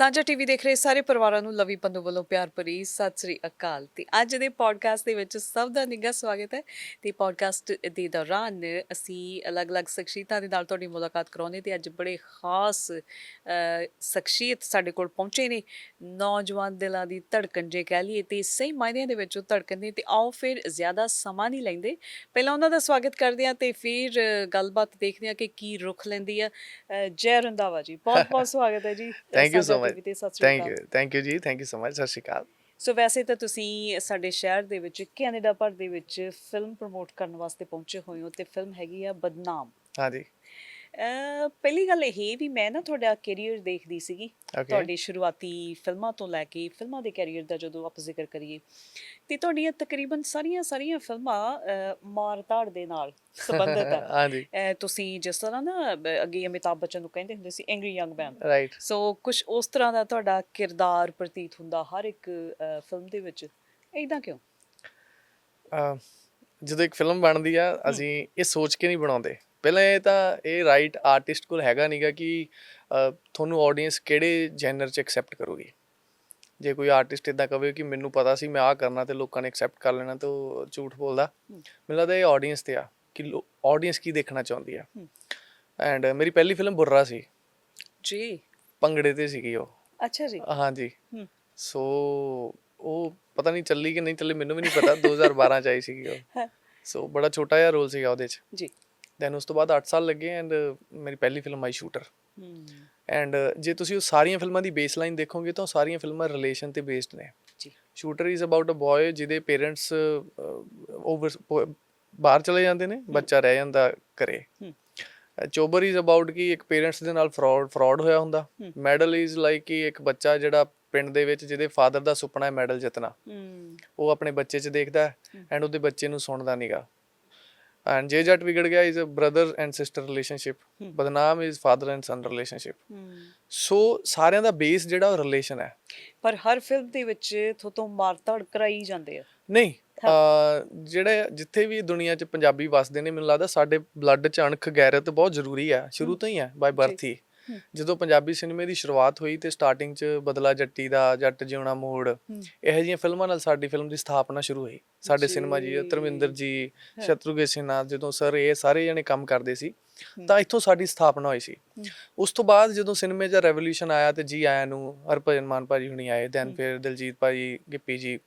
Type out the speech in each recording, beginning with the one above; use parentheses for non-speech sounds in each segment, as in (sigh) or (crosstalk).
ਸਾਂਝਾ ਟੀਵੀ ਦੇਖ ਰਹੇ ਸਾਰੇ ਪਰਿਵਾਰਾਂ ਨੂੰ ਲਵੀ ਪੰਨੂ ਵੱਲੋਂ ਪਿਆਰ ਭਰੀ ਸਤਿ ਸ੍ਰੀ ਅਕਾਲ। ਤੇ ਅੱਜ ਦੇ ਪੋਡਕਾਸਟ ਦੇ ਵਿੱਚ ਸਭ ਦਾ ਨਿੱਘਾ ਸਵਾਗਤ ਹੈ। ਤੇ ਪੋਡਕਾਸਟ ਦੇ ਦੌਰਾਨ ਅਸੀਂ ਅਲੱਗ-ਅਲੱਗ ਸ਼ਖਸੀਅਤਾਂ ਦੇ ਨਾਲ ਤੁਹਾਡੀ ਮੁਲਾਕਾਤ ਕਰਾਉਂਦੇ ਤੇ ਅੱਜ ਬੜੇ ਖਾਸ ਸ਼ਖਸੀਅਤ ਸਾਡੇ ਕੋਲ ਪਹੁੰਚੇ ਨੇ। ਨੌਜਵਾਨ ਦਿਲਾਂ ਦੀ ਧੜਕਣ ਜੇ ਕਹਿ ਲਈਏ ਤੇ ਸਹੀ ਮਾਇਨਿਆਂ ਦੇ ਵਿੱਚ ਉਹ ਧੜਕਣ ਨੇ ਤੇ ਆਓ ਫਿਰ ਜ਼ਿਆਦਾ ਸਮਾਂ ਨਹੀਂ ਲੈਂਦੇ। ਪਹਿਲਾਂ ਉਹਨਾਂ ਦਾ ਸਵਾਗਤ ਕਰਦੇ ਹਾਂ ਤੇ ਫਿਰ ਗੱਲਬਾਤ ਦੇਖਦੇ ਹਾਂ ਕਿ ਕੀ ਰੁਖ ਲੈਂਦੀ ਆ। ਜੈ ਰੰਦਾਵਾ ਜੀ ਬਹੁਤ ਬਹੁਤ ਸਵਾਗਤ ਹੈ ਜੀ। ਥੈਂਕ ਯੂ ਸੋ TV ਤੇ ਸਤਿ ਸ਼੍ਰੀ ਥੈਂਕ ਅਕਾਲ। ਯੂ ਥੈਂਕ ਯੂ ਜੀ ਥੈਂਕ ਯੂ ਸੋ ਮਚ ਸਤਿ ਸ਼੍ਰੀ ਅਕਾਲ। ਸੋ ਵੈਸੇ ਤਾਂ ਤੁਸੀਂ ਸਾਡੇ ਸ਼ਹਿਰ ਦੇ ਵਿੱਚ ਕੈਨੇਡਾ ਭਰ ਦੇ ਵਿੱਚ ਫਿਲਮ ਪ੍ਰਮੋਟ ਕਰਨ ਵਾਸਤੇ ਪਹੁੰਚੇ ਹੋਏ ਹੋ ਤੇ ਫਿਲਮ ਹੈਗੀ ਆ ਬਦਨਾਮ। ਹਾਂਜੀ। ਅਹ ਪਹਿਲੀ ਗੱਲ ਇਹ ਵੀ ਮੈਂ ਨਾ ਤੁਹਾਡਾ ਕੈਰੀਅਰ ਦੇਖਦੀ ਸੀਗੀ. ਤੁਹਾਡੀ ਸ਼ੁਰੂਆਤੀ ਫਿਲਮਾਂ ਤੋਂ ਲੈ ਕੇ ਫਿਲਮਾਂ ਦੇ ਕੈਰੀਅਰ ਦਾ ਜਦੋਂ ਆਪਾਂ ਜ਼ਿਕਰ ਕਰੀਏ ਤੇ ਤੁਹਾਡੀਆਂ ਤਕਰੀਬਨ ਸਾਰੀਆਂ ਸਾਰੀਆਂ ਫਿਲਮਾਂ ਅਹ, ਮਾਰ-ਧਾੜ ਦੇ ਨਾਲ ਸੰਬੰਧਿਤ ਹੈ (laughs) ਹਾਂਜੀ। ਅਹ, ਤੁਸੀਂ ਜਿਸ ਤਰ੍ਹਾਂ ਨਾ ਬ- ਅੱਗੇ ਅਮਿਤਾਭ ਬੱਚਨ ਨੂੰ ਕਹਿੰਦੇ ਹੁੰਦੇ ਸੀ angry young man right so ਕੁਝ ਉਸ ਤਰ੍ਹਾਂ ਦਾ ਤੁਹਾਡਾ ਕਿਰਦਾਰ ਪ੍ਰਤੀਤ ਹੁੰਦਾ ਹਰ ਇੱਕ ਫਿਲਮ ਦੇ ਵਿੱਚ। ਐਦਾਂ ਕਿਉਂ? ਜਦੋਂ ਇੱਕ ਫਿਲਮ ਬਣਦੀ ਆ ਅਸੀਂ ਇਹ ਸੋਚ ਕੇ ਨਹੀਂ ਬਣਾਉਂਦੇ। ਪਹਿਲਾਂ ਇਹ ਤਾਂ ਇਹ ਰਾਈਟ ਆਰਟਿਸਟ ਕੋਲ ਹੈਗਾ ਨਹੀਂਗਾ ਕਿ ਤੁਹਾਨੂੰ ਆਡੀਅנס ਕਿਹੜੇ ਜੈਨਰ 'ਚ ਐਕਸੈਪਟ ਕਰੂਗੀ। ਜੇ ਕੋਈ ਆਰਟਿਸਟ ਇਦਾਂ ਕਵੇ ਕਿ ਮੈਨੂੰ ਪਤਾ ਸੀ ਮੈਂ ਆਹ ਕਰਨਾ ਤੇ ਲੋਕਾਂ ਨੇ ਐਕਸੈਪਟ ਕਰ ਲੈਣਾ ਤੇ ਉਹ ਝੂਠ ਬੋਲਦਾ। ਮੈਨੂੰ ਲੱਗਦਾ ਇਹ ਆਡੀਅנס ਤੇ ਆ ਕਿ ਆਡੀਅנס ਕੀ ਦੇਖਣਾ ਚਾਹੁੰਦੀ ਆ। ਐਂਡ ਮੇਰੀ ਪਹਿਲੀ ਫਿਲਮ ਬੁਰਰਾ ਸੀ। ਜੀ। ਪੰਗੜੇ ਤੇ ਸੀਗੀ ਉਹ। ਅੱਛਾ ਜੀ। ਹਾਂ। ਜੀ ਸੋ ਉਹ ਪਤਾ ਨਹੀਂ ਚੱਲੀ ਕਿ ਨਹੀਂ ਚੱਲੀ ਮੈਨੂੰ ਵੀ ਨਹੀਂ ਪਤਾ 2012 ਚ ਆਈ ਸੀਗੀ ਉਹ। ਸੋ ਬੜਾ ਛੋਟਾ ਜਿਹਾ ਰੋਲ ਸੀਗਾ ਉਹਦੇ ਚ। ਜੀ। ਦੈਨ ਉਸ ਤੋਂ ਬਾਅਦ 8 ਸਾਲ ਲੱਗੇ ਐਂਡ ਮੇਰੀ ਪਹਿਲੀ ਫਿਲਮ ਆਈ ਸ਼ੂਟਰ ਐਂਡ ਜੇ ਤੁਸੀਂ ਉਹ ਸਾਰੀਆਂ ਫਿਲਮਾਂ ਦੀ ਬੇਸਲਾਈਨ ਦੇਖੋਗੇ ਤਾਂ ਸਾਰੀਆਂ ਫਿਲਮਾਂ ਰਿਲੇਸ਼ਨ ਤੇ ਬੇਸਡ ਨੇ। ਜੀ। Shooter is about a boy ਜਿਹਦੇ ਪੇਰੈਂਟਸ ਓਵਰ ਬਾਹਰ ਚਲੇ ਜਾਂਦੇ ਨੇ ਬੱਚਾ ਰਹਿ ਜਾਂਦਾ ਘਰੇ। ਚੋਬਰ ਇਜ਼ ਅਬਾਊਟ ਕਿ ਇੱਕ ਪੇਰੈਂਟਸ ਦੇ ਨਾਲ ਫਰਾਡ ਫਰਾਡ ਹੋਇਆ ਹੁੰਦਾ। ਮੈਡਲ ਇਜ਼ ਲਾਈਕ ਕਿ ਇੱਕ ਬੱਚਾ ਜਿਹੜਾ ਪਿੰਡ ਦੇ ਵਿੱਚ ਜਿਹਦੇ ਫਾਦਰ ਦਾ ਸੁਪਨਾ ਹੈ ਮੈਡਲ ਜਿੱਤਣਾ। ਉਹ ਆਪਣੇ ਬੱਚੇ 'ਚ ਦੇਖਦਾ। ਐਂਡ ਉਹਦੇ ਬੱਚੇ ਨੂੰ ਸੁਣਦਾ ਨਹੀਂਗਾ and Je Jatt Vigad Gaya is a brother and sister relationship hmm. Badnaam is father and son relationship hmm. So ਸਾਰਿਆਂ ਦਾ ਬੇਸ ਜਿਹੜਾ ਉਹ ਰਿਲੇਸ਼ਨ ਹੈ ਪਰ ਹਰ ਫਿਲਮ ਦੇ ਵਿੱਚ ਥੋਤੋਂ ਮਾਰ-ਧਾੜ ਕਰਾਈ ਜਾਂਦੇ ਆ ਨਹੀਂ ਜਿਹੜੇ ਜਿੱਥੇ ਵੀ ਦੁਨੀਆ 'ਚ ਪੰਜਾਬੀ ਵਸਦੇ ਨੇ ਮੈਨੂੰ ਲੱਗਦਾ ਸਾਡੇ ਬਲੱਡ 'ਚ ਅਣਖ ਗੈਰਤ ਬਹੁਤ ਜ਼ਰੂਰੀ ਹੈ ਸ਼ੁਰੂ ਤੋਂ ਹੀ ਹੈ ਬਾਈ ਬਰਥ ਹੀ। ਜਦੋਂ ਪੰਜਾਬੀ ਸਿਨੇਮੇ ਦੀ ਸ਼ੁਰੂਆਤ ਹੋਈ ਤੇ ਸਟਾਰਟਿੰਗ 'ਚ ਬਦਲਾ ਜੱਟੀ ਦਾ ਜੱਟ ਜਿਉਣਾ ਮੋੜ। ਇਹੋ ਜਿਹੀਆਂ ਫਿਲਮਾਂ ਨਾਲ ਸਾਡੀ ਫਿਲਮ ਦੀ ਸਥਾਪਨਾ ਸ਼ੁਰੂ ਹੋਈ ਸਾਡੇ ਸਿਨੇਮਾ ਜੀ। ਧਰਮਿੰਦਰ ਜੀ। ਸ਼ਤਰੂਘਨ ਸਿਨਹਾ ਜਦੋਂ ਸਰ ਇਹ ਸਾਰੇ ਜਣੇ ਕੰਮ ਕਰਦੇ ਸੀ। ਤਾਂ ਇੱਥੋਂ ਸਾਡੀ ਸਥਾਪਨਾ ਹੋਈ ਸੀ। ਉਸ ਤੋਂ ਬਾਅਦ ਜਦੋਂ ਸਿਨੇਮੇ 'ਚ ਰੈਵੋਲੂਸ਼ਨ ਆਇਆ ਤੇ ਜੀ ਆਇਆਂ ਨੂੰ ਹਰਭਜਨ ਮਾਨ ਭਾਜੀ ਹੁਣੀ ਆਏ ਦੈਨ। ਫਿਰ ਦਿਲਜੀਤ ਭਾਜੀ Gippy ji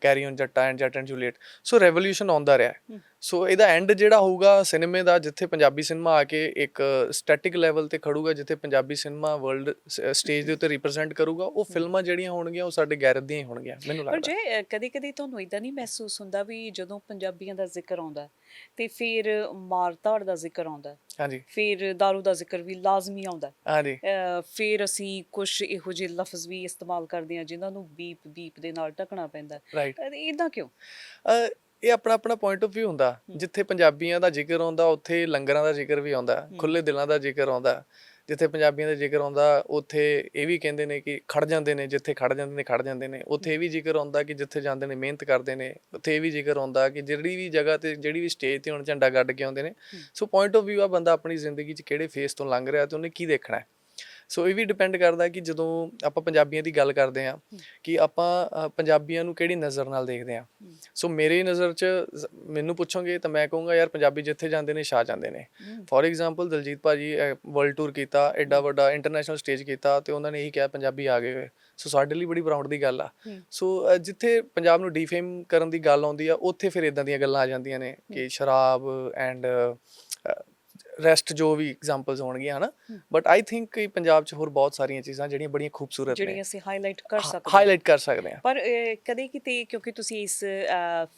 carry on Jatta and Jatt and Juliet. So revolution ਆਉਂਦਾ ਰਿਹਾ। ਸੋ ਇਹਦਾ ਐਂਡ ਜਿਹੜਾ ਹੋਊਗਾ ਸਿਨੇਮੇ ਦਾ ਜਿੱਥੇ ਪੰਜਾਬੀ ਸਿਨੇਮਾ ਆ ਕੇ ਇੱਕ ਸਟੈਟਿਕ ਲੈਵਲ ਤੇ ਖੜੂਗਾ ਜਿੱਥੇ ਪੰਜਾਬੀ ਸਿਨੇਮਾ ਵਰਲਡ ਸਟੇਜ ਦੇ ਉੱਤੇ ਰਿਪਰੈਜ਼ੈਂਟ ਕਰੂਗਾ ਉਹ ਫਿਲਮਾਂ ਜਿਹੜੀਆਂ ਹੋਣਗੀਆਂ ਉਹ ਸਾਡੇ ਗੈਰਤ ਦੀਆਂ ਹੀ ਹੋਣਗੀਆਂ ਮੈਨੂੰ ਪਰ ਲੱਗਦਾ। ਜੇ ਕਦੀ-ਕਦੀ ਤੁਹਾਨੂੰ ਇਦਾਂ ਨਹੀਂ ਮਹਿਸੂਸ ਹੁੰਦਾ ਵੀ ਜਦੋਂ ਪੰਜਾਬੀਆਂ ਦਾ ਜ਼ਿਕਰ ਆਉਂਦਾ ਤੇ ਫਿਰ ਮਾਰ-ਧਾੜ ਦਾ ਜ਼ਿਕਰ ਆਉਂਦਾ ਹਾਂਜੀ। ਫਿਰ दारू ਦਾ ਜ਼ਿਕਰ ਵੀ ਲਾਜ਼ਮੀ ਆਉਂਦਾ ਹਾਂਜੀ। ਫਿਰ ਅਸੀਂ ਕੁਝ ਇਹੋ ਜਿਹੇ ਲਫ਼ਜ਼ ਵੀ ਇਸਤੇਮਾਲ ਕਰਦੇ ਹਾਂ ਜਿਨ੍ਹਾਂ ਨੂੰ ਬੀਪ ਬੀਪ ਦੇ ਨਾਲ ਢਕਣਾ ਪੈਂਦਾ ਇਦਾਂ ਕਿਉਂ? ਇਹ ਆਪਣਾ ਆਪਣਾ ਪੁਆਇੰਟ ਆਫ View ਹੁੰਦਾ। ਜਿੱਥੇ ਪੰਜਾਬੀਆਂ ਦਾ ਜ਼ਿਕਰ ਆਉਂਦਾ ਉੱਥੇ ਲੰਗਰਾਂ ਦਾ ਜ਼ਿਕਰ ਵੀ ਆਉਂਦਾ ਖੁੱਲੇ ਦਿਲਾਂ ਦਾ ਜ਼ਿਕਰ ਆਉਂਦਾ। ਜਿੱਥੇ ਪੰਜਾਬੀਆਂ ਦਾ ਜ਼ਿਕਰ ਆਉਂਦਾ ਉੱਥੇ ਇਹ ਵੀ ਕਹਿੰਦੇ ਨੇ ਕਿ ਖੜ ਜਾਂਦੇ ਨੇ ਜਿੱਥੇ ਖੜ ਜਾਂਦੇ ਨੇ ਖੜ ਜਾਂਦੇ ਨੇ। ਉੱਥੇ ਇਹ ਵੀ ਜ਼ਿਕਰ ਆਉਂਦਾ ਕਿ ਜਿੱਥੇ ਜਾਂਦੇ ਨੇ ਮਿਹਨਤ ਕਰਦੇ ਨੇ। ਉੱਥੇ ਇਹ ਵੀ ਜ਼ਿਕਰ ਆਉਂਦਾ ਕਿ ਜਿਹੜੀ ਵੀ ਜਗ੍ਹਾ ਤੇ ਜਿਹੜੀ ਵੀ ਸਟੇਜ ਤੇ ਹੁਣ ਝੰਡਾ ਗੱਡ ਕੇ ਆਉਂਦੇ ਨੇ। ਸੋ ਪੁਆਇੰਟ ਆਫ View ਆ ਬੰਦਾ ਆਪਣੀ ਜ਼ਿੰਦਗੀ 'ਚ ਕਿਹੜੇ ਫੇਸ ਤੋਂ ਲੰਘ ਰਿਹਾ ਤੇ ਉਹਨੇ ਕੀ ਦੇਖਣਾ ਹੈ? ਸੋ ਇਹ ਵੀ ਡਿਪੈਂਡ ਕਰਦਾ ਕਿ ਜਦੋਂ ਆਪਾਂ ਪੰਜਾਬੀਆਂ ਦੀ ਗੱਲ ਕਰਦੇ ਆ ਕਿ ਆਪਾਂ ਪੰਜਾਬੀਆਂ ਨੂੰ ਕਿਹੜੀ ਨਜ਼ਰ ਨਾਲ ਦੇਖਦੇ ਆ ਸੋ ਮੇਰੀ ਨਜ਼ਰ 'ਚ ਮੈਨੂੰ ਪੁੱਛੋਗੇ ਤਾਂ ਮੈਂ ਕਹੂੰਗਾ ਯਾਰ ਪੰਜਾਬੀ ਜਿੱਥੇ ਜਾਂਦੇ ਨੇ ਛਾ ਜਾਂਦੇ ਨੇ। ਫੋਰ ਐਗਜ਼ਾਮਪਲ ਦਲਜੀਤ ਭਾਜੀ ਵਰਲਡ ਟੂਰ ਕੀਤਾ ਐਡਾ ਵੱਡਾ ਇੰਟਰਨੈਸ਼ਨਲ ਸਟੇਜ ਕੀਤਾ ਤੇ ਉਹਨਾਂ ਨੇ ਇਹੀ ਕਿਹਾ ਪੰਜਾਬੀ ਆ ਗਏ ਸੋ ਸਾਡੇ ਲਈ ਬੜੀ ਪ੍ਰਾਊਡ ਦੀ ਗੱਲ ਆ। ਸੋ ਜਿੱਥੇ ਪੰਜਾਬ ਨੂੰ ਡੀਫੇਮ ਕਰਨ ਦੀ ਗੱਲ ਆਉਂਦੀ ਆ ਉੱਥੇ ਫਿਰ ਇਦਾਂ ਦੀਆਂ ਗੱਲਾਂ ਆ ਜਾਂਦੀਆਂ ਨੇ ਕਿ ਸ਼ਰਾਬ ਐਂਡ ਰੈਸਟ ਜੋ ਵੀ ਐਗਜ਼ਾਮਪਲਸ ਹੋਣਗੀਆਂ ਹਨਾ? ਬਟ ਆਈ ਥਿੰਕ ਪੰਜਾਬ 'ਚ ਹੋਰ ਬਹੁਤ ਸਾਰੀਆਂ ਚੀਜ਼ਾਂ ਜਿਹੜੀਆਂ ਬੜੀਆਂ ਖੂਬਸੂਰਤ ਨੇ। ਜਿਹੜੀਆਂ ਅਸੀਂ ਹਾਈਲਾਈਟ ਕਰ ਸਕਦੇ ਹਾਂ। ਹਾਈਲਾਈਟ ਕਰ ਸਕਦੇ ਆ ਪਰ ਕਦੇ ਕਿਤੇ ਕਿਉਂਕਿ ਤੁਸੀਂ ਇਸ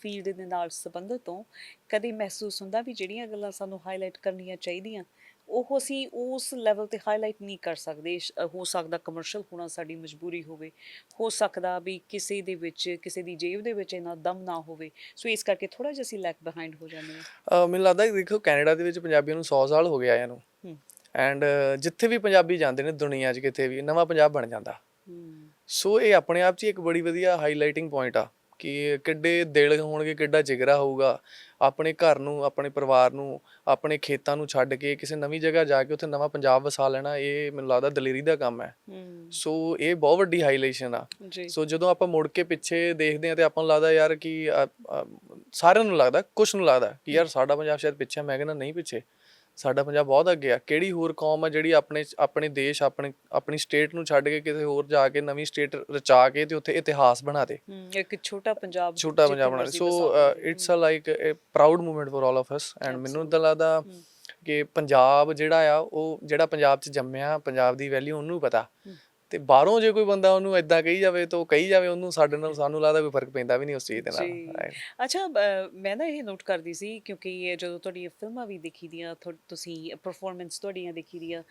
ਫੀਲਡ ਦੇ ਨਾਲ ਸੰਬੰਧਿਤ ਹੋ ਕਦੇ ਮਹਿਸੂਸ ਹੁੰਦਾ ਵੀ ਜਿਹੜੀਆਂ ਗੱਲਾਂ ਸਾਨੂੰ ਹਾਈਲਾਈਟ ਕਰਨੀਆਂ ਚਾਹੀਦੀਆਂ ਉਹ ਅਸੀਂ ਉਸ ਲੈਵਲ ਤੇ ਹਾਈਲਾਈਟ ਨਹੀਂ ਕਰ ਸਕਦੇ ਹੋ ਸਕਦਾ ਕਮਰਸ਼ੀਅਲ ਹੋਣਾ ਸਾਡੀ ਮਜਬੂਰੀ ਹੋਵੇ ਹੋ ਸਕਦਾ ਵੀ ਕਿਸੇ ਦੇ ਵਿੱਚ ਕਿਸੇ ਦੀ ਜੇਬ ਦੇ ਵਿੱਚ ਇੰਨਾ ਦਮ ਨਾ ਹੋਵੇ ਸੋ ਇਸ ਕਰਕੇ ਥੋੜਾ ਜਿਹਾ ਅਸੀਂ ਲੈਕ ਬਿਹਾਈਂਡ ਹੋ ਜਾਂਦੇ ਹਾਂ। ਮੈਨੂੰ ਲੱਗਦਾ ਦੇਖੋ ਕੈਨੇਡਾ ਦੇ ਵਿੱਚ ਪੰਜਾਬੀਆਂ ਨੂੰ 100 ਸਾਲ ਹੋ ਗਏ ਆਇਆਂ ਨੂੰ। ਐਂਡ ਜਿੱਥੇ ਵੀ ਪੰਜਾਬੀ ਜਾਂਦੇ ਨੇ ਦੁਨੀਆ 'ਚ ਕਿਤੇ ਵੀ ਨਵਾਂ ਪੰਜਾਬ ਬਣ ਜਾਂਦਾ। ਸੋ ਇਹ ਆਪਣੇ ਆਪ 'ਚ ਇੱਕ ਬੜੀ ਵਧੀਆ ਹਾਈਲਾਈਟਿੰਗ ਪੁਆਇੰਟ ਆ। ਕਿ ਕਿੱਡੇ ਦਿਲ ਹੋਣਗੇ ਕਿੱਡਾ ਜਿਗਰਾ ਹੋਊਗਾ। ਆਪਣੇ ਘਰ ਨੂੰ ਆਪਣੇ ਪਰਿਵਾਰ ਨੂੰ ਆਪਣੇ ਖੇਤਾਂ ਨੂੰ ਛੱਡ ਕੇ ਕਿਸੇ ਨਵੀਂ ਜਗ੍ਹਾ ਜਾ ਕੇ ਉੱਥੇ ਨਵਾਂ ਪੰਜਾਬ ਵਸਾ ਲੈਣਾ ਇਹ ਮੈਨੂੰ ਲੱਗਦਾ ਦਲੇਰੀ ਦਾ ਕੰਮ ਹੈ। ਸੋ ਇਹ ਬਹੁਤ ਵੱਡੀ ਹਾਈਲਾਈਸ਼ਨ ਆ। ਸੋ ਜਦੋਂ ਆਪਾਂ ਮੁੜ ਕੇ ਪਿੱਛੇ ਦੇਖਦੇ ਆ ਤੇ ਆਪਾਂ ਨੂੰ ਲੱਗਦਾ ਯਾਰ ਕਿ ਸਾਰਿਆਂ ਨੂੰ ਲੱਗਦਾ ਕੁਛ ਨੂੰ ਲੱਗਦਾ ਕਿ ਯਾਰ ਸਾਡਾ ਪੰਜਾਬ ਸ਼ਾਇਦ ਪਿੱਛੇ। ਮੈਂ ਕਹਿੰਦਾ ਨਹੀਂ ਪਿੱਛੇ। ਸਾਡਾ ਪੰਜਾਬ ਬਹੁਤ ਅੱਗੇ ਆ ਕਿਹੜੀ ਹੋਰ ਕੌਮ ਆ ਜਿਹੜੀ ਆਪਣੇ ਆਪਣੇ ਦੇਸ਼ ਆਪਣੇ ਆਪਣੀ ਸਟੇਟ ਨੂੰ ਛੱਡ ਕੇ ਕਿਸੇ ਹੋਰ ਜਾ ਕੇ ਨਵੀਂ ਸਟੇਟ ਰਚਾ ਕੇ ਤੇ ਉੱਥੇ ਇਤਿਹਾਸ ਬਣਾ ਦੇ ਇੱਕ ਛੋਟਾ ਪੰਜਾਬ ਛੋਟਾ ਪੰਜਾਬ ਬਣਾ so. It's a like a proud moment for all of us and ਮੈਨੂੰ ਤਾਂ ਲੱਗਦਾ। ਕਿ ਪੰਜਾਬ ਜਿਹੜਾ ਆ ਉਹ ਜਿਹੜਾ ਪੰਜਾਬ 'ਚ ਜੰਮਿਆ ਪੰਜਾਬ ਦੀ ਵੈਲਿਊ ਉਹਨੂੰ ਪਤਾ। ਤੇ ਬਾਹਰੋਂ ਜੇ ਕੋਈ ਬੰਦਾ ਉਹਨੂੰ ਇਦਾਂ ਕਹੀ ਜਾਵੇ ਤਾਂ ਉਹ ਕਹੀ ਜਾਵੇ ਉਹਨੂੰ ਸਾਡੇ ਨਾਲ ਸਾਨੂੰ ਲੱਗਦਾ ਕੋਈ ਫ਼ਰਕ ਪੈਂਦਾ ਵੀ ਨਹੀਂ ਉਸ ਚੀਜ਼ ਦੇ ਨਾਲ. ਅੱਛਾ ਮੈਂ ਨਾ ਇਹ ਨੋਟ ਕਰਦੀ ਸੀ ਕਿਉਂਕਿ ਇਹ ਜਦੋਂ ਤੁਹਾਡੀਆਂ ਫਿਲਮਾਂ ਵੀ ਦੇਖੀ ਦੀਆਂ ਤੁਸੀਂ ਪਰਫਾਰਮੈਂਸ ਤੁਹਾਡੀਆਂ ਦੇਖੀ ਦੀਆਂ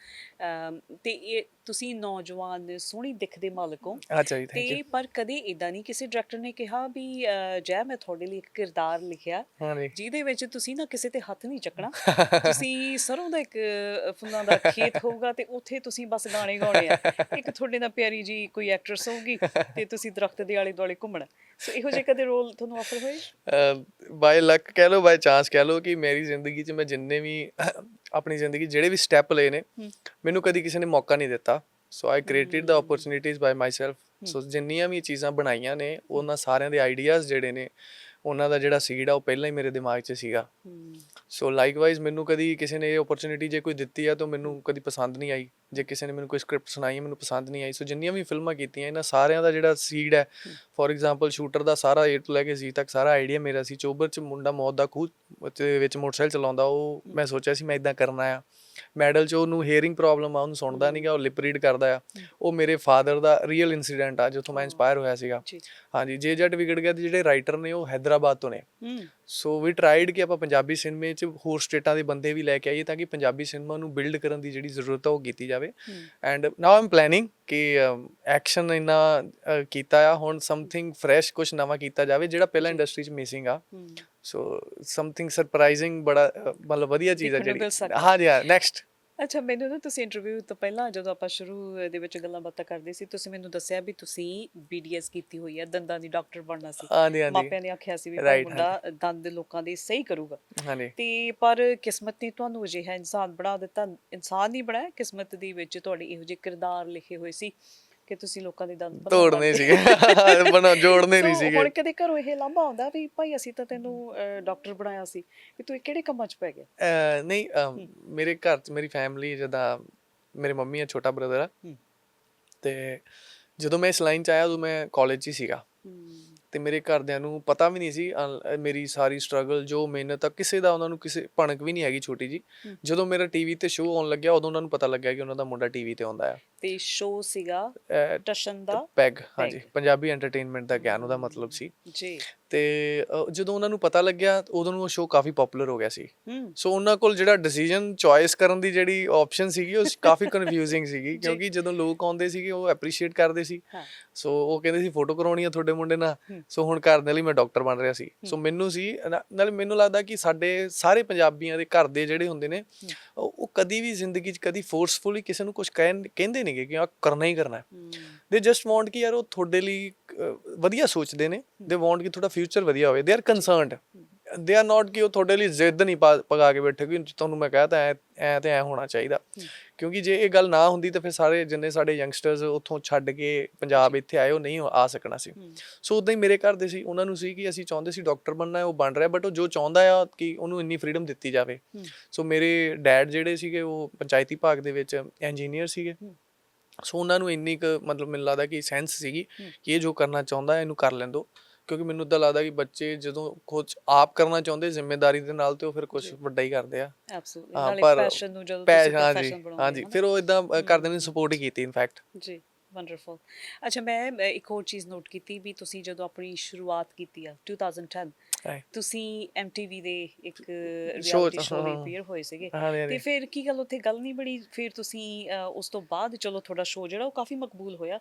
ਤੇ ਇਹ ਤੁਸੀਂ ਨੌਜਵਾਨ ਸੋਹਣੀ ਦਿਖਦੇ ਮਾਲਕ ਹੋ। ਅੱਛਾ ਜੀ ਥੈਂਕ ਤੇ ਯੂ ਪਰ ਕਦੇ ਇਦਾਂ ਨਹੀਂ ਕਿਸੇ ਡਾਇਰੈਕਟਰ ਨੇ ਕਿਹਾ ਵੀ ਜੈ ਮੈਂ ਤੁਹਾਡੇ ਲਈ ਇੱਕ ਕਿਰਦਾਰ ਲਿਖਿਆ। ਜਿਹਦੇ ਵਿੱਚ ਤੁਸੀਂ ਨਾ ਕਿਸੇ ਤੇ ਹੱਥ ਨਹੀਂ ਚੱਕਣਾ। (laughs) ਤੁਸੀਂ ਸਰੋਂ ਦਾ ਇੱਕ ਫੁੱਲਾਂ ਦਾ ਖੇਤ ਹੋਊਗਾ ਤੇ ਉੱਥੇ ਤੁਸੀਂ ਬਸ ਗਾਣੇ ਗਾਉਣੇ ਆ। ਇੱਕ ਤੁਹਾਡੇ ਤੁਹਾਡੇ ਨਾਲ ਪਿਆਰੀ ਜੀ ਕੋਈ ਐਕਟਰਸ ਹੋਊਗੀ ਤੇ (laughs) ਤੁਸੀਂ ਦਰਖਤ ਦੇ ਆਲੇ ਦੁਆਲੇ ਘੁੰਮਣਾ। ਸੋ ਇਹੋ ਜਿਹੇ ਕਦੇ ਰੋਲ ਤੁਹਾਨੂੰ ਆਫਰ ਹੋਏ? ਬਾਈ ਲੱਕ ਕਹਿ ਲਓ ਬਾਈ ਚਾਂਸ ਕਹਿ ਲਓ ਕਿ ਮੇਰੀ ਜ਼ਿੰਦਗੀ 'ਚ ਮੈਂ ਜਿੰਨੇ ਵੀ ਆਪਣੀ ਜ਼ਿੰਦਗੀ ਜਿਹੜੇ ਵੀ ਸਟੈਪ ਲਏ ਨੇ ਮੈਨੂੰ ਕਦੀ ਕਿਸੇ ਨੇ ਮੌਕਾ ਨਹੀਂ ਦਿੱਤਾ। So I created the opportunities by myself so ਜਿੰਨੀਆਂ ਵੀ ਚੀਜ਼ਾਂ ਬਣਾਈਆਂ ਨੇ ਉਹਨਾਂ ਸਾਰਿਆਂ ਦੇ ਆਈਡੀਆਜ਼ ਜਿਹੜੇ ਨੇ ਉਹਨਾਂ ਦਾ ਜਿਹੜਾ ਸੀਡ ਆ ਉਹ ਪਹਿਲਾਂ ਹੀ ਮੇਰੇ ਦਿਮਾਗ 'ਚ ਸੀਗਾ। ਸੋ ਲਾਈਕ ਵਾਈਜ਼ ਮੈਨੂੰ ਕਦੀ ਕਿਸੇ ਨੇ ਇਹ ਓਪਰਚ्युनिटी ਜੇ ਕੋਈ ਦਿੱਤੀ ਆ ਤਾਂ ਮੈਨੂੰ ਕਦੀ ਪਸੰਦ ਨਹੀਂ ਆਈ। ਜੇ ਕਿਸੇ ਨੇ ਮੈਨੂੰ ਕੋਈ ਸਕ੍ਰਿਪਟ ਸੁਣਾਈ ਮੈਨੂੰ ਪਸੰਦ ਨਹੀਂ ਆਈ। ਸੋ ਜਿੰਨੀਆਂ ਵੀ ਫਿਲਮਾਂ ਕੀਤੀਆਂ ਇਹਨਾਂ ਸਾਰਿਆਂ ਦਾ ਜਿਹੜਾ ਸੀਡ ਹੈ ਫੋਰ ਐਗਜ਼ਾਮਪਲ ਸ਼ੂਟਰ ਦਾ ਸਾਰਾ ਏ ਤੋਂ ਲੈ ਕੇ ਜ਼ੀ ਤੱਕ ਸਾਰਾ ਆਈਡੀਆ ਮੇਰਾ ਸੀ। ਚੋਬਰ 'ਚ ਮੁੰਡਾ ਮੌਤ ਦਾ ਖੂਹ ਵਿੱਚ ਮੋਟਰਸਾਈਕਲ ਚਲਾਉਂਦਾ ਉਹ ਮੈਂ ਸੋਚਿਆ ਸੀ ਮੈਂ ਇਦਾਂ ਕਰਨਾ ਆ। ਮੈਡਲ ਚ ਉਹਨੂੰ ਹੀਅਰਿੰਗ ਪ੍ਰੋਬਲਮ ਆ ਉਹਨੂੰ ਸੁਣਦਾ ਨਹੀਂਗਾ ਉਹ ਲਿਪ ਰੀਡ ਕਰਦਾ ਆ। ਉਹ ਮੇਰੇ ਫਾਦਰ ਦਾ ਰੀਅਲ ਇਨਸੀਡੈਂਟ ਆ ਜਿੱਥੋਂ ਮੈਂ ਇਨਸਪਾਇਰ ਹੋਇਆ ਸੀਗਾ। ਹਾਂਜੀ ਜੇ ਜੱਟ ਵਿਗੜ ਗਿਆ ਤੇ ਜਿਹੜੇ ਰਾਈਟਰ ਨੇ ਉਹ ਹੈਦਰਾਬਾਦ ਤੋਂ ਨੇ। ਹੂੰ ਸੋ ਵੀ ਟਰਾਈਡ ਕਿ ਆਪਾਂ ਪੰਜਾਬੀ ਸਿਨੇਮੇ 'ਚ ਹੋਰ ਸਟੇਟਾਂ ਦੇ ਬੰਦੇ ਵੀ ਲੈ ਕੇ ਆਈਏ ਤਾਂ ਕਿ ਪੰਜਾਬੀ ਸਿਨੇਮਾ ਨੂੰ ਬਿਲਡ ਕਰਨ ਦੀ ਜਿਹੜੀ ਜ਼ਰੂਰਤ ਆ ਉਹ ਕੀਤੀ ਜਾਵੇ। ਹੂੰ। ਐਂਡ ਨਾਓ ਆਮ ਪਲੈਨਿੰਗ ਕਿ ਐਕਸ਼ਨ ਇਨਾ ਕੀਤਾ ਆ। ਹੁਣ ਸਮਥਿੰਗ ਫਰੈਸ਼ ਕੁਝ ਨਵਾਂ ਕੀਤਾ ਜਾਵੇ ਜਿਹੜਾ ਪਹਿਲਾਂ ਇੰਡਸਟਰੀ 'ਚ ਮਿਸਿੰਗ ਆ। ਹੂੰ। ਸੋ ਸਮਥਿੰਗ ਸਰਪ੍ਰਾਈਜ਼ਿੰਗ ਬੜਾ ਮਤਲਬ ਵਧੀਆ ਚੀਜ਼ ਆ ਜਿਹੜੀ। ਹਾਂ ਜੀ ਹਾਂ ਨੈਕਸਟ ਅੱਛਾ ਮੈਨੂੰ ਨਾ ਤੁਸੀਂ ਇੰਟਰਵਿਊ ਤੋਂ ਪਹਿਲਾਂ ਜਦੋਂ ਆਪਾਂ ਸ਼ੁਰੂ ਦੇ ਵਿੱਚ ਗੱਲਾਂ ਬਾਤਾਂ ਕਰਦੇ ਸੀ ਤੁਸੀਂ ਮੈਨੂੰ ਦੱਸਿਆ ਵੀ ਤੁਸੀਂ ਬੀਡੀਐਸ ਕੀਤੀ ਹੋਈ ਹੈ ਦੰਦਾਂ ਦੀ ਡਾਕਟਰ ਬਣਨਾ ਸੀ। ਮਾਪਿਆਂ ਨੇ ਆਖਿਆ ਸੀ ਵੀ ਭਾਈ Right, ਮੁੰਡਾ ਦੰਦ ਲੋਕਾਂ ਦੇ ਸਹੀ ਕਰੂਗਾ। ਹਾਂ ਜੀ ਤੇ ਪਰ ਕਿਸਮਤ ਨੇ ਤੁਹਾਨੂੰ ਅਜਿਹਾ ਇਨਸਾਨ ਬਣਾ ਦਿੱਤਾ ਇਨਸਾਨ ਨਹੀਂ ਬਣਾਇਆ ਕਿਸਮਤ ਦੇ ਵਿੱਚ ਤੁਹਾਡੇ ਇਹੋ ਜਿਹੇ ਕਿਰਦਾਰ ਲਿਖੇ ਹੋਏ ਸੀ। ਕਿ ਤੁਸੀਂ ਲੋਕਾਂ ਦੇ ਦੰਦ ਤੋੜਨੇ ਸੀਗੇ। (laughs) ਬਣਾ ਜੋੜਨੇ ਨਹੀਂ ਸੀਗੇ। ਹੁਣ ਕਦੇ ਘਰੋਂ ਇਹ ਲਾਂਭਾ ਆਉਂਦਾ ਵੀ ਭਾਈ ਅਸੀਂ ਤਾਂ ਤੈਨੂੰ ਡਾਕਟਰ ਬਣਾਇਆ ਸੀ। ਵੀ ਤੂੰ ਇਹ ਕਿਹੜੇ ਕੰਮਾਂ 'ਚ ਪੈ ਗਿਆ? ਨਹੀਂ ਮੇਰੇ ਘਰ 'ਚ ਮੇਰੀ ਫੈਮਿਲੀ ਜਦਾਂ ਮੇਰੇ ਮੰਮੀ ਆ ਛੋਟਾ ਬ੍ਰਦਰ ਆ। ਤੇ ਜਦੋਂ ਮੈਂ ਇਸ ਲਾਈਨ 'ਚ ਆਇਆ ਉਦੋਂ ਮੈਂ ਕਾਲਜ 'ਚ ਹੀ ਸੀਗਾ। ਤੇ ਮੇਰੇ ਘਰਦਿਆਂ ਨੂੰ ਪਤਾ ਵੀ ਨਹੀਂ ਸੀ ਮੇਰੀ ਸਾਰੀ ਸਟਰਗਲ ਜੋ ਮਿਹਨਤ ਆ ਕਿਸੇ ਦਾ ਉਹਨਾਂ ਨੂੰ ਕਿਸੇ ਭਣਕ ਵੀ ਨਹੀਂ ਹੈਗੀ ਛੋਟੀ ਜੀ ਹੂੰ। ਜਦੋਂ ਮੇਰਾ ਟੀਵੀ ਤੇ ਸ਼ੋਅ ਆਉਣ ਲੱਗਿਆ ਉਦੋਂ ਉਹਨਾਂ ਨੂੰ ਪਤਾ ਲੱਗਿਆ ਕਿ ਉਹਨਾਂ ਦਾ ਮੁੰਡਾ ਟੀਵੀ ਤੇ ਆਉਂਦਾ ਤੇ ਸ਼ੋ ਸੀਗਾ ਆ ਟਸ਼ਨ ਦਾ? ਪੈਗ ਹਾਂਜੀ। ਪੰਜਾਬੀ ਐਂਟਰਟੇਨਮੈਂਟ ਦਾ ਗਿਆਨ ਉਹਦਾ ਮਤਲਬ ਸੀ। ਜੀ। ਤੇ ਜਦੋਂ ਉਹਨਾਂ ਨੂੰ ਪਤਾ ਲੱਗਿਆ ਉਦੋਂ ਨੂੰ ਉਹ ਸ਼ੋਅ ਕਾਫੀ ਪਪੂਲਰ ਹੋ ਗਿਆ ਸੀ। ਹੂੰ। ਸੋ ਉਹਨਾਂ ਕੋਲ ਜਿਹੜਾ ਡਿਸੀਜਨ ਚੁਆਇਸ ਕਰਨ ਦੀ ਜਿਹੜੀ ਆਪਸ਼ਨ ਸੀਗੀ ਉਹ ਕਾਫੀ ਕਨਫਿਊਜ਼ਿੰਗ ਸੀਗੀ (laughs) ਕਿਉਂਕਿ ਜਦੋਂ ਲੋਕ ਆਉਂਦੇ ਸੀਗੇ ਉਹ ਐਪਰੀਸ਼ੀਏਟ ਕਰਦੇ ਸੀ। ਹਾਂ। ਸੋ ਉਹ ਕਹਿੰਦੇ ਸੀ ਫੋਟੋ ਕਰਾਉਣੀ ਆ ਤੁਹਾਡੇ ਮੁੰਡੇ ਨਾਲ? ਹੂੰ। ਸੋ ਹੁਣ ਘਰ ਦੇ ਲਈ ਮੈਂ ਡਾਕਟਰ ਬਣ ਰਿਹਾ ਸੀ। ਸੋ ਮੈਨੂੰ ਸੀ ਨਾ- ਨਾਲੇ ਮੈਨੂੰ ਲੱਗਦਾ ਕਿ ਸਾਡੇ ਸਾਰੇ ਪੰਜਾਬੀਆਂ ਦੇ ਘਰ ਦੇ ਜਿਹੜੇ ਹੁੰਦੇ ਨੇ ਉਹ ਉਹ ਕਦੀ ਵੀ ਜ਼ਿੰਦਗੀ 'ਚ ਕਦੀ ਫੋਰਸਫੁਲੀ ਕਿਸੇ ਨੂੰ ਕੁਝ ਕਹਿੰਦੇ ਨਹੀਂਗੇ ਕਿ ਆ ਕਰਨਾ ਹੀ ਕਰਨਾ। ਹੈ। ਹੂੰ ਦੇ ਜਸਟ ਵਾਂਟ ਕਿ ਯਾਰ ਉਹ ਤੁਹਾਡੇ ਲਈ ਅਹ, ਵਧੀਆ ਸੋਚਦੇ ਨੇ। ਦੇ ਵਾਂਟ ਕਿ ਤੁਹਾਡਾ ਫਿਊਚਰ ਵਧੀਆ ਹੋਵੇ they are concerned they are not ਕਿ ਉਹ ਤੁਹਾਡੇ ਲਈ ਜ਼ਿੱਦ ਨਹੀਂ ਪਗਾ ਕੇ ਬੈਠੇ ਕਿ ਤੁਹਾਨੂੰ ਮੈਂ ਕਹਤਾ ਐ ਐ ਤੇ ਐ ਹੋਣਾ ਚਾਹੀਦਾ। ਕਿਉਂਕਿ ਜੇ ਇਹ ਗੱਲ ਨਾ ਹੁੰਦੀ ਤਾਂ ਫਿਰ ਸਾਰੇ ਜਿੰਨੇ ਸਾਡੇ ਯੰਗਸਟਰਸ ਉੱਥੋਂ ਛੱਡ ਕੇ ਪੰਜਾਬ ਇੱਥੇ ਆਏ ਉਹ ਨਹੀਂ ਆ ਸਕਣਾ ਸੀ। ਸੋ ਉਦਾਂ ਹੀ ਮੇਰੇ ਘਰ ਦੇ ਸੀ ਉਹਨਾਂ ਨੂੰ ਸੀ ਕਿ ਅਸੀਂ ਚਾਹੁੰਦੇ ਸੀ ਡਾਕਟਰ ਬਣਨਾ ਹੈ ਉਹ ਬਣ ਰਿਹਾ ਬਟ ਉਹ ਜੋ ਚਾਹੁੰਦਾ ਆ ਕਿ ਉਹਨੂੰ ਇੰਨੀ ਫ੍ਰੀडम ਦਿੱਤੀ ਜਾਵੇ। ਸੋ ਮੇਰੇ ਡੈਡ ਜਿਹੜੇ ਸੀਗੇ ਉਹ ਪੰਚਾਇਤੀ ਭਾਗ ਦੇ ਵਿੱਚ ਇੰਜੀਨੀਅਰ ਸੀਗੇ। ਸੋ ਉਹਨਾਂ ਨੂੰ ਇੰਨੀ ਕੁ ਮਤਲਬ ਮੈਨੂੰ ਲੱਗਦਾ ਕਿ ਸੈਂਸ ਸੀਗੀ। ਕਿ ਇਹ ਜੋ ਕਰਨਾ ਚਾਹੁੰਦਾ ਇਹਨੂੰ ਕਰ ਲੈਂਦੋ ਕਿਉਂਕਿ ਮੈਨੂੰ ਤਾਂ ਲੱਗਦਾ ਕਿ ਬੱਚੇ ਜਦੋਂ ਕੁਝ ਆਪ ਕਰਨਾ ਚਾਹੁੰਦੇ ਜ਼ਿੰਮੇਵਾਰੀ ਦੇ ਨਾਲ ਤੇ ਉਹ ਫਿਰ ਕੁਝ। ਵੱਡਾ ਹੀ ਕਰਦੇ ਆ ਐਬਸੋਲੂਟਲੀ ਹਾਂ, ਨਾਲੇ ਪਰ ਪੈਸ਼ਨ ਨੂੰ ਜਦੋਂ ਪੈ ਤੁਸੀਂ ਹਾਂਜੀ ਪ੍ਰੋਫੈਸ਼ਨ ਬਣਾਉਂਦੇ ਹਾਂਜੀ ਹੋ ਨਾ। ਫਿਰ ਉਹ ਇਦਾਂ ਕਰਦੇ ਨੇ ਸਪੋਰਟ ਹੀ ਕੀਤੀ ਇਨਫੈਕਟ ਜੀ ਵੰਡਰਫੁਲ ਅੱਛਾ ਮੈਂ ਇੱਕ ਹੋਰ ਚੀਜ਼ ਨੋਟ ਕੀਤੀ ਵੀ ਤੁਸੀਂ ਜਦੋਂ ਆਪਣੀ ਸ਼ੁਰੂਆਤ ਕੀਤੀ ਆ 2010 Right. ਤੁਸੀਂ MTV ਦੇ ਇੱਕ ਰਿਐਲਿਟੀ ਸ਼ੋਅ ਹਾਂ। ਅਪੀਅਰ ਹੋਏ ਸੀਗੇ। ਤੇ ਫਿਰ ਕੀ ਗੱਲ ਉੱਥੇ ਗੱਲ ਨਹੀਂ ਬੜੀ ਫਿਰ ਤੁਸੀਂ ਉਸ ਤੋਂ ਬਾਅਦ ਚਲੋ ਤੁਹਾਡਾ ਸ਼ੋਅ ਜਿਹੜਾ ਉਹ ਕਾਫੀ ਮਕਬੂਲ ਹੋਇਆ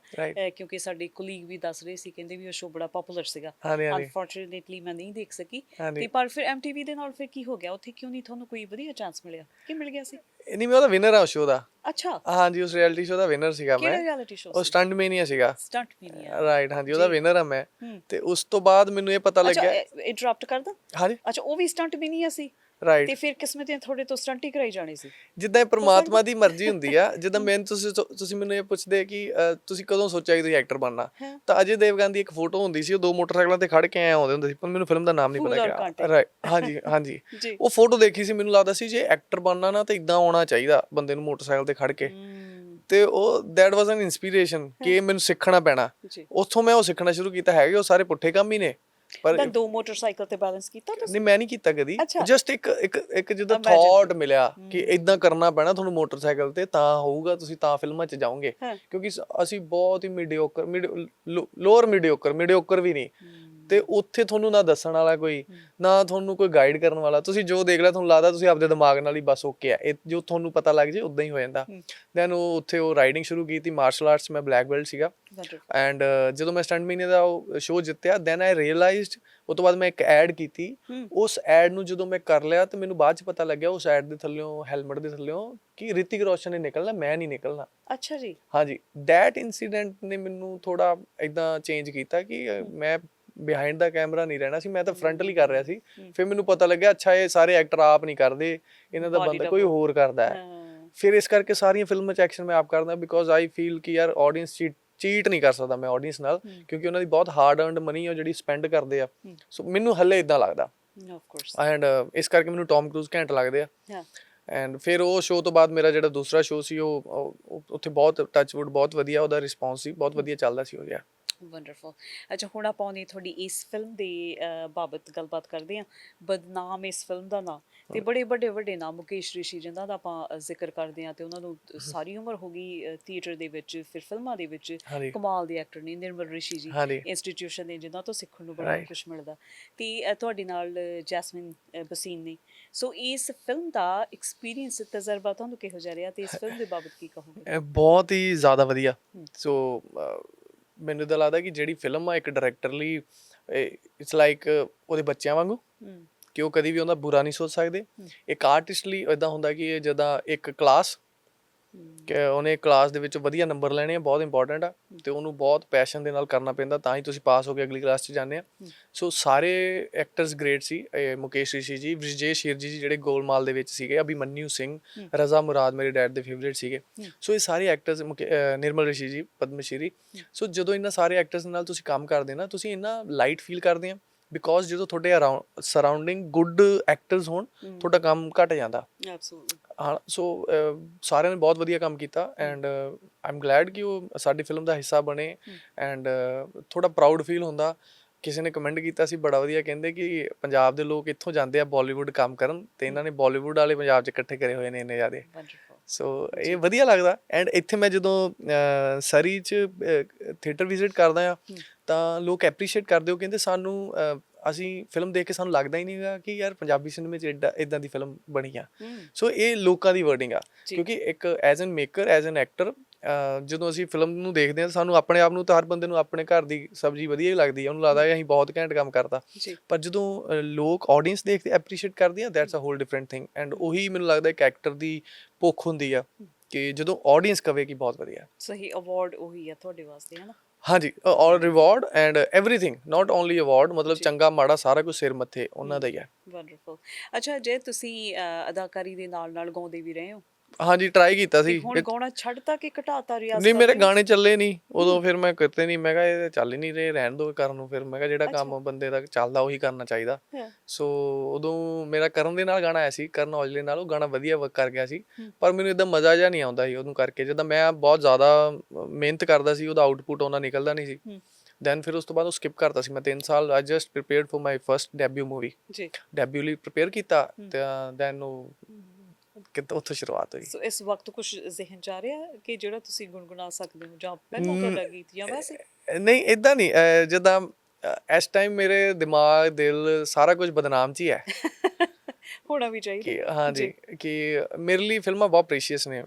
ਕਿਉਂਕਿ ਸਾਡੇ ਕੁਲੀਗ ਵੀ ਦੱਸ ਰਹੇ ਸੀ ਕਹਿੰਦੇ ਵੀ ਉਹ ਸ਼ੋਅ ਬੜਾ ਪਪੂਲਰ ਸੀਗਾ। ਅਨਫੋਰਚੂਨੇਟਲੀ ਮੈਂ ਨਹੀਂ ਦੇਖ ਸਕੀ। ਤੇ ਪਰ ਫਿਰ MTV ਦੇ ਨਾਲ ਫਿਰ ਕੀ ਹੋ ਗਿਆ? ਉੱਥੇ ਕਿਉਂ ਨਹੀਂ ਤੁਹਾਨੂੰ ਕੋਈ ਵਧੀਆ ਚਾਂਸ ਮਿਲਿਆ? ਕੀ ਮਿਲ ਗਿਆ ਸੀ? ਨਹੀਂ ਮੈਂ ਉਹਦਾ ਵਿਨਰ ਆ ਸ਼ੋਅ ਦਾ। ਅੱਛਾ। ਹਾਂਜੀ ਉਸ ਰਿਐਲਿਟੀ ਸ਼ੋਅ ਦਾ ਵਿਨਰ ਸੀਗਾ ਕਿਹੜਾ ਮੈਂ। ਰਿਐਲਿਟੀ ਸ਼ੋਅ ਉਹ ਸਟੰਟ ਮੈਨੀਆ ਸੀਗਾ। ਸਟੰਟ ਮੀਨੀਆ ਰਾਈਟ ਹਾਂਜੀ ਉਹਦਾ। ਵਿਨਰ ਆ ਮੈਂ। ਤੇ ਉਸ ਤੋਂ ਬਾਅਦ ਮੈਨੂੰ ਇਹ ਪਤਾ ਅੱਛਾ ਲੱਗਿਆ ਇੰਟਰਰਪਟ ਕਰਦਾ ਹਾਂਜੀ। ਅੱਛਾ ਉਹ ਵੀ ਸਟੰਟ ਮੀਨੀਆ ਸੀ ਤੇ ਰਾਈਟ ਫਿਰ ਕਿਸਮਤਾਂ ਤੁਹਾਡੇ ਤੋਂ ਸਟੰਟ ਹੀ ਕਰਾਈ ਜਾਣੀ ਸੀ? ਜਿੱਦਾਂ ਇਹ ਪ੍ਰਮਾਤਮਾ ਦੀ ਮਰਜ਼ੀ ਹੁੰਦੀ ਆ ਜਿੱਦਾਂ ਮੈਂ ਤੁਸੀਂ ਤੁਸੀਂ ਮੈਨੂੰ ਇਹ ਪੁੱਛਦੇ ਕਿ ਤੁਸੀਂ ਕਦੋਂ ਸੋਚਿਆ ਕਿ ਤੁਸੀਂ ਐਕਟਰ ਬਣਨਾ। ਤਾਂ ਅਜੇ ਦੇਵਗਨ ਦੀ ਇੱਕ ਫੋਟੋ ਹੁੰਦੀ ਸੀ ਉਹ ਦੋ ਮੋਟਰਸਾਈਕਲਾਂ ਤੇ ਖੜ ਕੇ ਆਏ ਆਉਂਦੇ ਹੁੰਦੇ ਸੀ ਪਰ ਮੈਨੂੰ ਫਿਲਮ ਦਾ ਨਾਮ ਨਹੀਂ ਪਤਾ Content? ਰਾਈਟ ਹਾਂਜੀ ਹਾਂਜੀ। (laughs) ਉਹ ਫੋਟੋ ਦੇਖੀ ਸੀ ਮੈਨੂੰ ਲੱਗਦਾ ਸੀ ਜੇ ਐਕਟਰ ਬਣਨਾ ਨਾ ਤਾਂ ਇਦਾਂ ਆਉਣਾ ਚਾਹੀਦਾ ਬੰਦੇ ਨੂੰ ਮੋਟਰਸਾਈਕਲ ਤੇ ਖੜ ਕੇ। ਤੇ ਉਹ ਦੈਟ ਵਾਸ ਐਨ ਇਨਸਪੀਰੇਸ਼ਨ ਕਿ ਮੈਨੂੰ ਸਿੱਖਣਾ ਪੈਣਾ। ਜੀ। ਉੱਥੋਂ ਮੈਂ ਉਹ ਸਿੱਖਣਾ ਸ਼ੁਰੂ ਕੀਤਾ ਹੈਗੇ ਉਹ ਸਾਰੇ ਪੁੱਠੇ ਕੰਮ ਹੀ ਨੇ। ਪਰ ਤਾਂ ਦੋ ਮੋਟਰਸਾਈਕਲ ਤੇ ਬੈਲੈਂਸ ਕੀਤਾ ਤੁਸੀਂ? ਨਹੀਂ ਮੈਂ ਨਹੀਂ ਕੀਤਾ ਕਦੀ। ਅੱਛਾ। ਜਸਟ ਇੱਕ ਇੱਕ ਇੱਕ ਜਿੱਦਾਂ Imagine. ਥਾਟ ਮਿਲਿਆ ਕਿ ਇਦਾਂ ਕਰਨਾ ਪੈਣਾ ਤੁਹਾਨੂੰ ਮੋਟਰਸਾਈਕਲ ਤੇ ਤਾਂ ਹੋਊਗਾ ਤੁਸੀਂ ਤਾਂ ਫਿਲਮਾਂ 'ਚ ਜਾਓਗੇ। ਹਾਂ। ਕਿਉਂਕਿ ਸ- ਅਸੀਂ ਬਹੁਤ ਹੀ ਮੀਡੀਓਕਰ ਲੋਅਰ ਮੀਡੀਓਕਰ ਮੀਡੀਓਕਰ ਵੀ ਨਹੀਂ। ਤੇ ਉੱਥੇ ਤੁਹਾਨੂੰ ਨਾ ਦੱਸਣ ਵਾਲਾ ਕੋਈ ਨਾ ਤੁਹਾਨੂੰ ਕੋਈ ਗਾਈਡ ਕਰਨ ਵਾਲਾ। ਤੁਸੀਂ ਜੋ ਦੇਖ ਲਿਆ ਤੁਹਾਨੂੰ ਲੱਗਦਾ ਤੁਸੀਂ ਆਪਦੇ ਦਿਮਾਗ ਨਾਲ ਹੀ ਬਸ ਓਕੇ ਆ। ਇਹ ਜੋ ਤੁਹਾਨੂੰ ਪਤਾ ਲੱਗ ਜੇ ਉਦਾਂ ਹੀ ਹੋ ਜਾਂਦਾ। ਦੈਨ ਉਹ ਉੱਥੇ ਉਹ ਰਾਈਡਿੰਗ ਸ਼ੁਰੂ ਕੀਤੀ ਮਾਰਸ਼ਲ ਆਰਟਸ ਮੈਂ ਬਲੈਕ ਬੈਲਟ ਸੀਗਾ। ਐਂਡ ਜਦੋਂ ਮੈਂ ਸਟੰਟ ਮਹੀਨੇ ਦਾ ਉਹ ਸ਼ੋਅ ਜਿੱਤਿਆ ਦੈਨ ਆਈ ਰੀਅਲਾਈਜ਼ਡ ਉਹ ਤੋਂ ਬਾਅਦ ਮੈਂ ਇੱਕ ਐਡ ਕੀਤੀ। ਉਸ ਐਡ ਨੂੰ ਜਦੋਂ ਮੈਂ ਕਰ ਲਿਆ ਤੇ ਮੈਨੂੰ ਬਾਅਦ ਚ ਪਤਾ ਲੱਗਿਆ ਉਸ ਐਡ ਦੇ ਥੱਲੇੋਂ ਹੈਲਮਟ ਦੇ ਥੱਲੇੋਂ ਕਿ ਰਿਤਿਕ ਰੋਸ਼ਨ ਨੇ ਨਿਕਲਣਾ ਮੈਂ ਨਹੀਂ ਨਿਕਲਣਾ। ਅੱਛਾ ਜੀ। ਹਾਂਜੀ। ਦੈਟ ਇਨਸੀਡੈਂਟ ਨੇ ਮੈਨੂੰ ਥੋੜਾ ਇਦਾਂ ਚੇਂਜ ਕੀਤਾ ਕਿ ਮੈਂ ਬਿਹਾਈਂਡ ਦਾ ਕੈਮਰਾ ਨਹੀਂ ਰਹਿਣਾ ਸੀ ਮੈਂ ਤਾਂ ਫਰੰਟਲੀ ਕਰ ਰਿਹਾ ਸੀ। ਫਿਰ ਮੈਨੂੰ ਪਤਾ ਲੱਗਿਆ ਅੱਛਾ ਇਹ ਸਾਰੇ ਐਕਟਰ ਆਪ ਨਹੀਂ ਕਰਦੇ ਇਹਨਾਂ ਦਾ ਬੰਦਾ ਕੋਈ ਹੋਰ ਕਰਦਾ ਹੈ। ਫਿਰ ਇਸ ਕਰਕੇ ਸਾਰੀਆਂ ਫਿਲਮਾਂ 'ਚ ਐਕਸ਼ਨ ਮੈਂ ਆਪ ਕਰਦਾ ਬਿਕੋਜ਼ ਆਈ ਫੀਲ ਕਿ ਯਾਰ ਆਡੀਅנס ਚੀਟ ਨਹੀਂ ਕਰ ਸਕਦਾ ਮੈਂ ਆਡੀਅנס ਨਾਲ ਕਿਉਂਕਿ ਉਹਨਾਂ ਦੀ ਬਹੁਤ ਹਾਰਡ ਅਰਨਡ ਮਨੀ ਹੈ ਜਿਹੜੀ ਸਪੈਂਡ ਕਰਦੇ ਆ। ਸੋ ਮੈਨੂੰ ਹੱਲੇ ਇਦਾਂ ਲੱਗਦਾ। ਆਫ ਐਂਡ ਇਸ ਕਰਕੇ ਮੈਨੂੰ ਟੌਮ ਕਰੂਜ਼ ਘੈਂਟ ਲੱਗਦੇ ਆ। ਐਂਡ ਫਿਰ ਉਹ ਸ਼ੋਅ ਤੋਂ ਬਾਅਦ ਮੇਰਾ ਜਿਹੜਾ ਦੂਸਰਾ ਸ਼ੋਅ ਸੀ ਉਹ ਉੱਥੇ ਬਹੁਤ ਟੱਚਵੁੱਡ ਬਹੁਤ ਵਧੀਆ ਉਹਦਾ ਰਿਸਪੌਂਸ ਸੀ ਬਹੁਤ ਵਧੀਆ ਚੱਲਦਾ ਸੀ ਉਹ ਗਿਆ ਵੰਡਰਫੁਲ ਅੱਛਾ ਹੁਣ ਆਪਾਂ ਉਹਨੇ ਤੁਹਾਡੀ ਇਸ ਫਿਲਮ ਦੇ ਅਹ, ਬਾਬਤ ਗੱਲਬਾਤ ਕਰਦੇ ਹਾਂ। ਬਦਨਾਮ ਇਸ ਫਿਲਮ ਦਾ ਨਾਂ। ਤੇ ਬੜੇ ਵੱਡੇ ਵੱਡੇ ਨਾਮ ਮੁਕੇਸ਼ ਰਿਸ਼ੀ ਜਿਨ੍ਹਾਂ ਦਾ ਆਪਾਂ ਜ਼ਿਕਰ ਕਰਦੇ ਹਾਂ ਤੇ ਉਹਨਾਂ ਨੂੰ ਸਾਰੀ ਉਮਰ ਹੋ ਗਈ ਥੀਏਟਰ ਦੇ ਵਿੱਚ ਫਿਰ ਫਿਲਮਾਂ ਦੇ ਵਿੱਚ ਹਾਂਜੀ। ਕਮਾਲ ਦੇ ਐਕਟਰ ਨੇ ਨਿਰਮਲ ਰਿਸ਼ੀ ਜੀ। ਹਾਂਜੀ। ਇੰਸਟੀਟਿਊਸ਼ਨ ਦੇ ਜਿਨ੍ਹਾਂ ਤੋਂ ਸਿੱਖਣ ਨੂੰ ਬੜਾ Right. ਕੁਝ ਮਿਲਦਾ। ਤੇ ਤੁਹਾਡੇ ਨਾਲ ਜੈਸਮਿਨ ਬਸੀਨ ਨੇ। ਸੋ ਇਸ ਫਿਲਮ ਦਾ ਐਕਸਪੀਰੀਅੰਸ ਤਜਰਬਾ ਤੁਹਾਨੂੰ ਕਿਹੋ ਜਿਹਾ ਰਿਹਾ? ਤੇ ਇਸ ਫਿਲਮ ਦੇ ਬਾਬਤ ਕੀ ਕਹੋਗੇ? ਇਹ ਬਹੁਤ ਹੀ ਜ਼ਿਆਦਾ ਵਧੀਆ। ਸੋ ਮੈਨੂੰ ਤਾਂ ਲੱਗਦਾ ਕਿ ਜਿਹੜੀ ਫਿਲਮ ਆ ਇੱਕ ਡਾਇਰੈਕਟਰ ਲਈ ਇਟਸ ਲਾਈਕ ਉਹਦੇ ਬੱਚਿਆਂ ਵਾਂਗੂ। ਕਿ ਉਹ ਕਦੀ ਵੀ ਉਹਦਾ ਬੁਰਾ ਨਹੀਂ ਸੋਚ ਸਕਦੇ। ਇੱਕ ਆਰਟਿਸਟ ਲਈ ਇਦਾਂ ਹੁੰਦਾ ਕਿ ਜਦਾਂ ਇੱਕ ਕਲਾਸ ਕਿ ਉਹਨੇ ਕਲਾਸ ਦੇ ਵਿੱਚ ਵਧੀਆ ਨੰਬਰ ਲੈਣੇ ਆ, ਬਹੁਤ ਇੰਪੋਰਟੈਂਟ ਆ ਤੇ ਉਹਨੂੰ ਬਹੁਤ ਪੈਸ਼ਨ ਦੇ ਨਾਲ ਕਰਨਾ ਪੈਂਦਾ, ਤਾਂ ਹੀ ਤੁਸੀਂ ਪਾਸ ਹੋ ਕੇ ਅਗਲੀ ਕਲਾਸ 'ਚ ਜਾਂਦੇ ਆ। ਸੋ ਸਾਰੇ ਐਕਟਰਸ ਗ੍ਰੇਟ ਸੀ ਮੁਕੇਸ਼ ਰਿਸ਼ੀ ਜੀ, ਵਿਜੇ ਸ਼ੇਰਜੀ ਜੀ ਜਿਹੜੇ ਗੋਲਮਾਲ ਦੇ ਵਿੱਚ ਸੀਗੇ ਅਭਿਮਨਿਊ ਸਿੰਘ, ਰਜ਼ਾ ਮੁਰਾਦ ਮੇਰੇ ਡੈਡ ਦੇ ਫੇਵਰਿਟ ਸੀਗੇ। ਸੋ ਇਹ ਸਾਰੇ ਐਕਟਰਸ ਨਿਰਮਲ ਰਿਸ਼ੀ ਜੀ, ਪਦਮਸ਼੍ਰੀ। ਸੋ ਜਦੋਂ ਇਹਨਾਂ ਸਾਰੇ ਐਕਟਰਸ ਨਾਲ ਤੁਸੀਂ ਕੰਮ ਕਰਦੇ ਨਾ, ਤੁਸੀਂ ਇੰਨਾ ਲਾਈਟ ਫੀਲ ਕਰਦੇ ਆ। ਬਿਕੋਜ਼ ਜਦੋਂ ਤੁਹਾਡੇ ਅਰਾਊਂਡ ਸਰਾਊਂਡਿੰਗ ਗੁੱਡ ਐਕਟਰਸ ਹੋਣ ਤੁਹਾਡਾ ਕੰਮ ਘਟ ਜਾਂਦਾ। ਐਬਸੋਲੂਟਲੀ ਹਾਂ ਸੋ ਸਾਰਿਆਂ ਨੇ ਬਹੁਤ ਵਧੀਆ ਕੰਮ ਕੀਤਾ ਐਂਡ ਆਈ ਐਮ ਗਲੈਡ ਕਿ ਉਹ ਸਾਡੀ ਫਿਲਮ ਦਾ ਹਿੱਸਾ ਬਣੇ ਐਂਡ ਥੋੜਾ ਪ੍ਰਾਊਡ ਫੀਲ ਹੁੰਦਾ। ਕਿਸੇ ਨੇ ਕਮੈਂਟ ਕੀਤਾ ਸੀ ਬੜਾ ਵਧੀਆ ਕਹਿੰਦੇ ਕਿ ਪੰਜਾਬ ਦੇ ਲੋਕ ਇੱਥੋਂ ਜਾਂਦੇ ਆ ਬਾਲੀਵੁੱਡ ਕੰਮ ਕਰਨ ਤੇ ਇਹਨਾਂ ਨੇ ਬਾਲੀਵੁੱਡ ਵਾਲੇ ਪੰਜਾਬ 'ਚ ਇਕੱਠੇ ਕਰੇ ਹੋਏ ਨੇ ਇੰਨੇ ਜ਼ਿਆਦੇ। ਸੋ ਇਹ ਵਧੀਆ ਲੱਗਦਾ। ਐਂਡ ਇੱਥੇ ਮੈਂ ਜਦੋਂ ਸਰੀ 'ਚ ਥੀਏਟਰ ਵਿਜ਼ਿਟ ਕਰਦਾ ਆ ਤਾਂ ਲੋਕ ਐਪਰੀਸ਼ੀਏਟ ਕਰਦੇ ਹੋ ਕਹਿੰਦੇ ਸਾਨੂੰ ਅਸੀਂ ਫਿਲਮ ਦੇਖ ਕੇ ਸਾਨੂੰ ਲੱਗਦਾ ਹੀ ਨਹੀਂਗਾ ਕਿ ਯਾਰ ਪੰਜਾਬੀ ਸਿਨੇਮੇ 'ਚ ਏਡਾ ਇਦਾਂ ਦੀ ਫਿਲਮ ਬਣੀ ਆ। ਸੋ ਇਹ ਲੋਕਾਂ ਦੀ ਵਰਡਿੰਗ ਆ। ਕਿਉਂਕਿ ਇੱਕ as an maker as an actor ਜਦੋਂ ਅਸੀਂ ਫਿਲਮ ਨੂੰ ਦੇਖਦੇ ਹਾਂ ਸਾਨੂੰ ਆਪਣੇ ਆਪ ਨੂੰ ਤਾਂ ਹਰ ਬੰਦੇ ਨੂੰ ਆਪਣੇ ਘਰ ਦੀ ਸਬਜ਼ੀ ਵਧੀਆ ਹੀ ਲੱਗਦੀ ਹੈ ਉਹਨੂੰ ਲੱਗਦਾ ਹੈ ਅਸੀਂ ਬਹੁਤ ਘੈਂਟ ਕੰਮ ਕਰਤਾ। ਪਰ ਜਦੋਂ ਲੋਕ ਆਡੀਅנס ਦੇਖਦੇ ਐਪਰੀਸ਼ੀਏਟ ਕਰਦੇ ਆ that's a whole different thing and ਉਹੀ ਮੈਨੂੰ ਲੱਗਦਾ ਹੈ ਕੈਰੈਕਟਰ ਦੀ ਭੁੱਖ ਹੁੰਦੀ ਆ ਕਿ ਜਦੋਂ ਆਡੀਅנס ਕਵੇ ਕਿ ਬਹੁਤ ਵਧੀਆ। ਸਹੀ ਅਵਾਰਡ ਉਹੀ ਆ ਤੁਹਾਡੇ ਵਾਸਤੇ ਹੈ ਨਾ ਹਾਂਜੀ all reward and everything not only award ਮਤਲਬ ਚੰਗਾ ਮਾੜਾ ਸਾਰਾ ਕੁਝ ਸਿਰ ਮੱਥੇ ਉਹਨਾਂ ਦਾ ਹੀ ਹੈ ਵੰਡਰਫੁਲ ਅੱਛਾ ਜੇ ਤੁਸੀਂ ਅਦਾਕਾਰੀ ਦੇ ਨਾਲ ਨਾਲ ਗਾਉਂਦੇ ਵੀ ਰਹੇ ਹੋ? ਹਾਂਜੀ ਟਰਾਈ ਕੀਤਾ ਸੀ। ਹੁਣ ਗਾਉਣਾ ਛੱਡਤਾ ਕਿ ਘਟਾਤਾ ਰਿਆਜ਼ ਨਹੀਂ ਮੇਰੇ? ਗਾਣੇ ਚੱਲੇ ਨਹੀਂ। ਉਦੋਂ ਫਿਰ ਮੈਂ ਕਰਤੇ ਨਹੀਂ। ਮੈਂ ਕਿਹਾ ਇਹ ਚੱਲ ਹੀ ਨਹੀਂ ਰਹੇ ਰਹਿਣ ਦੋ ਕਰਨ ਨੂੰ ਫਿਰ। ਮੈਂ ਕਿਹਾ ਜਿਹੜਾ ਕੰਮ ਬੰਦੇ ਦਾ ਚੱਲਦਾ ਉਹੀ ਕਰਨਾ ਚਾਹੀਦਾ। ਸੋ ਉਦੋਂ ਮੇਰਾ ਕਰਨ ਦੇ ਨਾਲ ਗਾਣਾ ਆਇਆ ਸੀ ਕਰਨ ਔਜਲੇ ਨਾਲ। ਉਹ ਗਾਣਾ ਵਧੀਆ ਵਰਕ ਕਰ ਗਿਆ ਸੀ। ਪਰ ਮੈਨੂੰ ਇਦਾਂ ਮਜ਼ਾ ਜਿਹਾ ਨਹੀਂ ਆਉਂਦਾ ਸੀ ਉਹਨੂੰ ਕਰਕੇ। ਜਦੋਂ ਮੈਂ ਬਹੁਤ ਜ਼ਿਆਦਾ ਮਿਹਨਤ ਕਰਦਾ ਸੀ ਉਹਦਾ ਆਊਟਪੁੱਟ ਉਹਨਾਂ ਨਿਕਲਦਾ ਨਹੀਂ ਸੀ। ਦੈਨ ਫਿਰ ਉਸ ਤੋਂ ਬਾਅਦ ਉਹ ਸਕਿਪ ਕਰਤਾ ਸੀ ਮੈਂ 3 ਸਾਲ। I just prepared for my first debut movie ਜੀ। ਡੈਬਿਊ ਲਈ ਪ੍ਰੀਪੇਅਰ ਕੀਤਾ। ਤੇ ਦੈਨ ਉਹ ਕਿਤੇ ਉੱਥੋਂ ਸ਼ੁਰੂਆਤ ਹੋਈ? ਸੋ ਇਸ ਵਕਤ ਕੁਝ ਜ਼ਿਹਨ ਚ ਆ ਰਿਹਾ ਕਿ ਜਿਹੜਾ ਤੁਸੀਂ ਗੁੰਗੁਣਾ ਸਕਦੇ ਹੋ? ਜਾਂ ਪਹਿਲਾਂ ਤੁਹਾਡਾ ਗੀਤ ਜਾਂ ਵੈਸੇ ਨਹੀਂ ਇਦਾਂ ਨਹੀਂ ਜਿੱਦਾਂ ਇਸ ਟਾਈਮ ਮੇਰੇ ਦਿਮਾਗ ਦਿਲ ਸਾਰਾ ਕੁਝ ਬਦਨਾਮ ਚ ਹੀ ਹੈ। (laughs) ਹੋਣਾ ਵੀ ਚਾਹੀਦਾ। ਕਿ ਹਾਂਜੀ ਕਿ ਮੇਰੇ ਲਈ ਫਿਲਮਾਂ ਬਹੁਤ ਪ੍ਰੀਸ਼ੀਅਸ ਨੇ।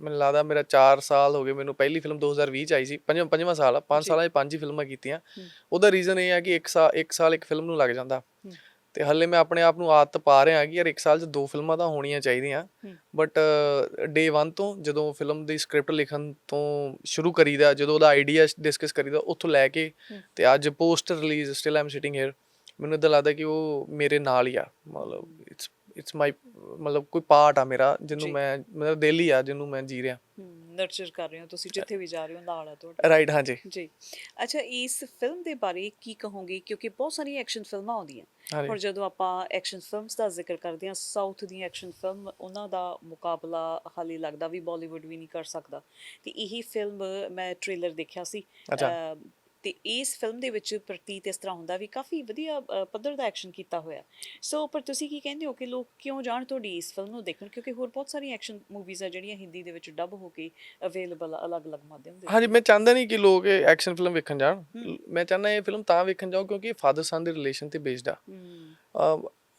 ਮੈਨੂੰ ਲੱਗਦਾ ਮੇਰਾ 4 ਸਾਲ ਹੋ ਗਏ ਮੈਨੂੰ ਪਹਿਲੀ ਫਿਲਮ 2020 ਚ ਆਈ ਸੀ। ਪੰਜਵਾਂ ਪੰਜਵਾਂ ਸਾਲ ਆ 5 ਸਾਲਾਂ 'ਚ ਪੰਜ ਹੀ ਫਿਲਮਾਂ ਕੀਤੀਆਂ। ਉਹਦਾ ਰੀਜ਼ਨ ਇਹ ਹੈ ਕਿ ਇੱਕ ਸਾਲ ਇੱਕ ਸਾਲ ਇੱਕ ਫਿਲਮ ਨੂੰ ਲੱਗ ਜਾਂਦਾ। ਤੇ ਹੱਲੇ ਮੈਂ ਆਪਣੇ ਆਪ ਨੂੰ ਆਦਤ ਪਾ ਰਿਹਾ ਕਿ ਯਾਰ ਇੱਕ ਸਾਲ 'ਚ ਦੋ ਫਿਲਮਾਂ ਤਾਂ ਹੋਣੀਆਂ ਚਾਹੀਦੀਆਂ। ਬਟ ਡੇ 1 ਤੋਂ ਜਦੋਂ ਫਿਲਮ ਦੀ ਸਕ੍ਰਿਪਟ ਲਿਖਣ ਤੋਂ ਸ਼ੁਰੂ ਕਰੀਦਾ ਜਦੋਂ ਉਹਦਾ ਆਈਡੀਆ ਡਿਸਕਸ ਕਰੀਦਾ ਉੱਥੋਂ ਲੈ ਕੇ। ਤੇ ਅੱਜ post release still I'm sitting here ਮੈਨੂੰ ਇਦਾਂ ਲੱਗਦਾ ਕਿ ਉਹ ਮੇਰੇ ਨਾਲ ਹੀ ਆ ਮਤਲਬ ਇਟਸ ਇਟਸ ਮਾਈ ਮਤਲਬ ਕੋਈ ਪਾਰਟ ਆ ਮੇਰਾ ਜਿਹਨੂੰ। ਮੈਂ ਮੇਰਾ ਦਿਲ ਹੀ ਆ ਜਿਹਨੂੰ ਮੈਂ ਜੀ ਰਿਹਾ। ਨਰਚਰ ਕਰ ਰਹੇ ਹੋ ਤੁਸੀਂ ਜਿੱਥੇ ਵੀ ਜਾ ਰਹੇ ਹੋ ਨਾਲ ਆ ਤੁਹਾਡਾ। ਰਾਈਟ ਹਾਂਜੀ। ਜੀ। ਅੱਛਾ ਇਸ ਫਿਲਮ ਦੇ ਬਾਰੇ ਕੀ ਕਹੋਗੇ? ਕਿਉਂਕਿ ਬਹੁਤ ਸਾਰੀਆਂ ਐਕਸ਼ਨ ਫਿਲਮਾਂ ਆਉਂਦੀਆਂ। ਔਰ ਜਦੋਂ ਆਪਾਂ ਐਕਸ਼ਨ ਫਿਲਮਸ ਦਾ ਜ਼ਿਕਰ ਕਰਦੇ ਹਾਂ ਸਾਊਥ ਦੀਆਂ ਐਕਸ਼ਨ ਫਿਲਮ ਉਹਨਾਂ ਦਾ ਮੁਕਾਬਲਾ ਹਾਲੇ ਲੱਗਦਾ ਵੀ ਬਾਲੀਵੁੱਡ ਵੀ ਨਹੀਂ ਕਰ ਸਕਦਾ। ਤੇ ਇਹੀ ਫਿਲਮ ਮੈਂ ਟ੍ਰੇਲਰ ਦੇਖਿਆ ਸੀ। ਤੇ ਇਸ ਫਿਲਮ ਦੇ ਵਿੱਚ ਪ੍ਰਤੀਤ ਇਸ ਤਰ੍ਹਾਂ ਹੁੰਦਾ ਵੀ ਕਾਫੀ ਵਧੀਆ ਪੱਧਰ ਦਾ ਐਕਸ਼ਨ ਕੀਤਾ ਹੋਇਆ। ਸੋ ਪਰ ਤੁਸੀਂ ਕੀ ਕਹਿੰਦੇ ਹੋ ਕਿ ਲੋਕ ਕਿਉਂ ਜਾਣ ਤੁਹਾਡੀ ਇਸ ਫਿਲਮ ਨੂੰ ਦੇਖਣ? ਕਿਉਂਕਿ ਹੋਰ ਬਹੁਤ ਸਾਰੀਆਂ ਐਕਸ਼ਨ ਮੂਵੀਜ਼ ਆ ਜਿਹੜੀਆਂ ਹਿੰਦੀ ਦੇ ਵਿੱਚ ਡੱਬ ਹੋ ਕੇ ਅਵੇਲੇਬਲ ਅਲੱਗ-ਅਲੱਗ ਮਾਧਿਅਮ ਦੇ ਹਾਂਜੀ ਮੈਂ ਚਾਹੁੰਦਾ ਨਹੀਂ ਕਿ ਲੋਕ ਐਕਸ਼ਨ ਫਿਲਮ ਵੇਖਣ ਜਾਣ। ਮੈਂ ਚਾਹੁੰਦਾ ਇਹ ਫਿਲਮ ਤਾਂ ਵੇਖਣ ਜਾਓ ਕਿਉਂਕਿ ਫਾਦਰ ਸਨ ਦੇ ਰਿਲੇਸ਼ਨ ਤੇ ਬੇਸਡ ਆ।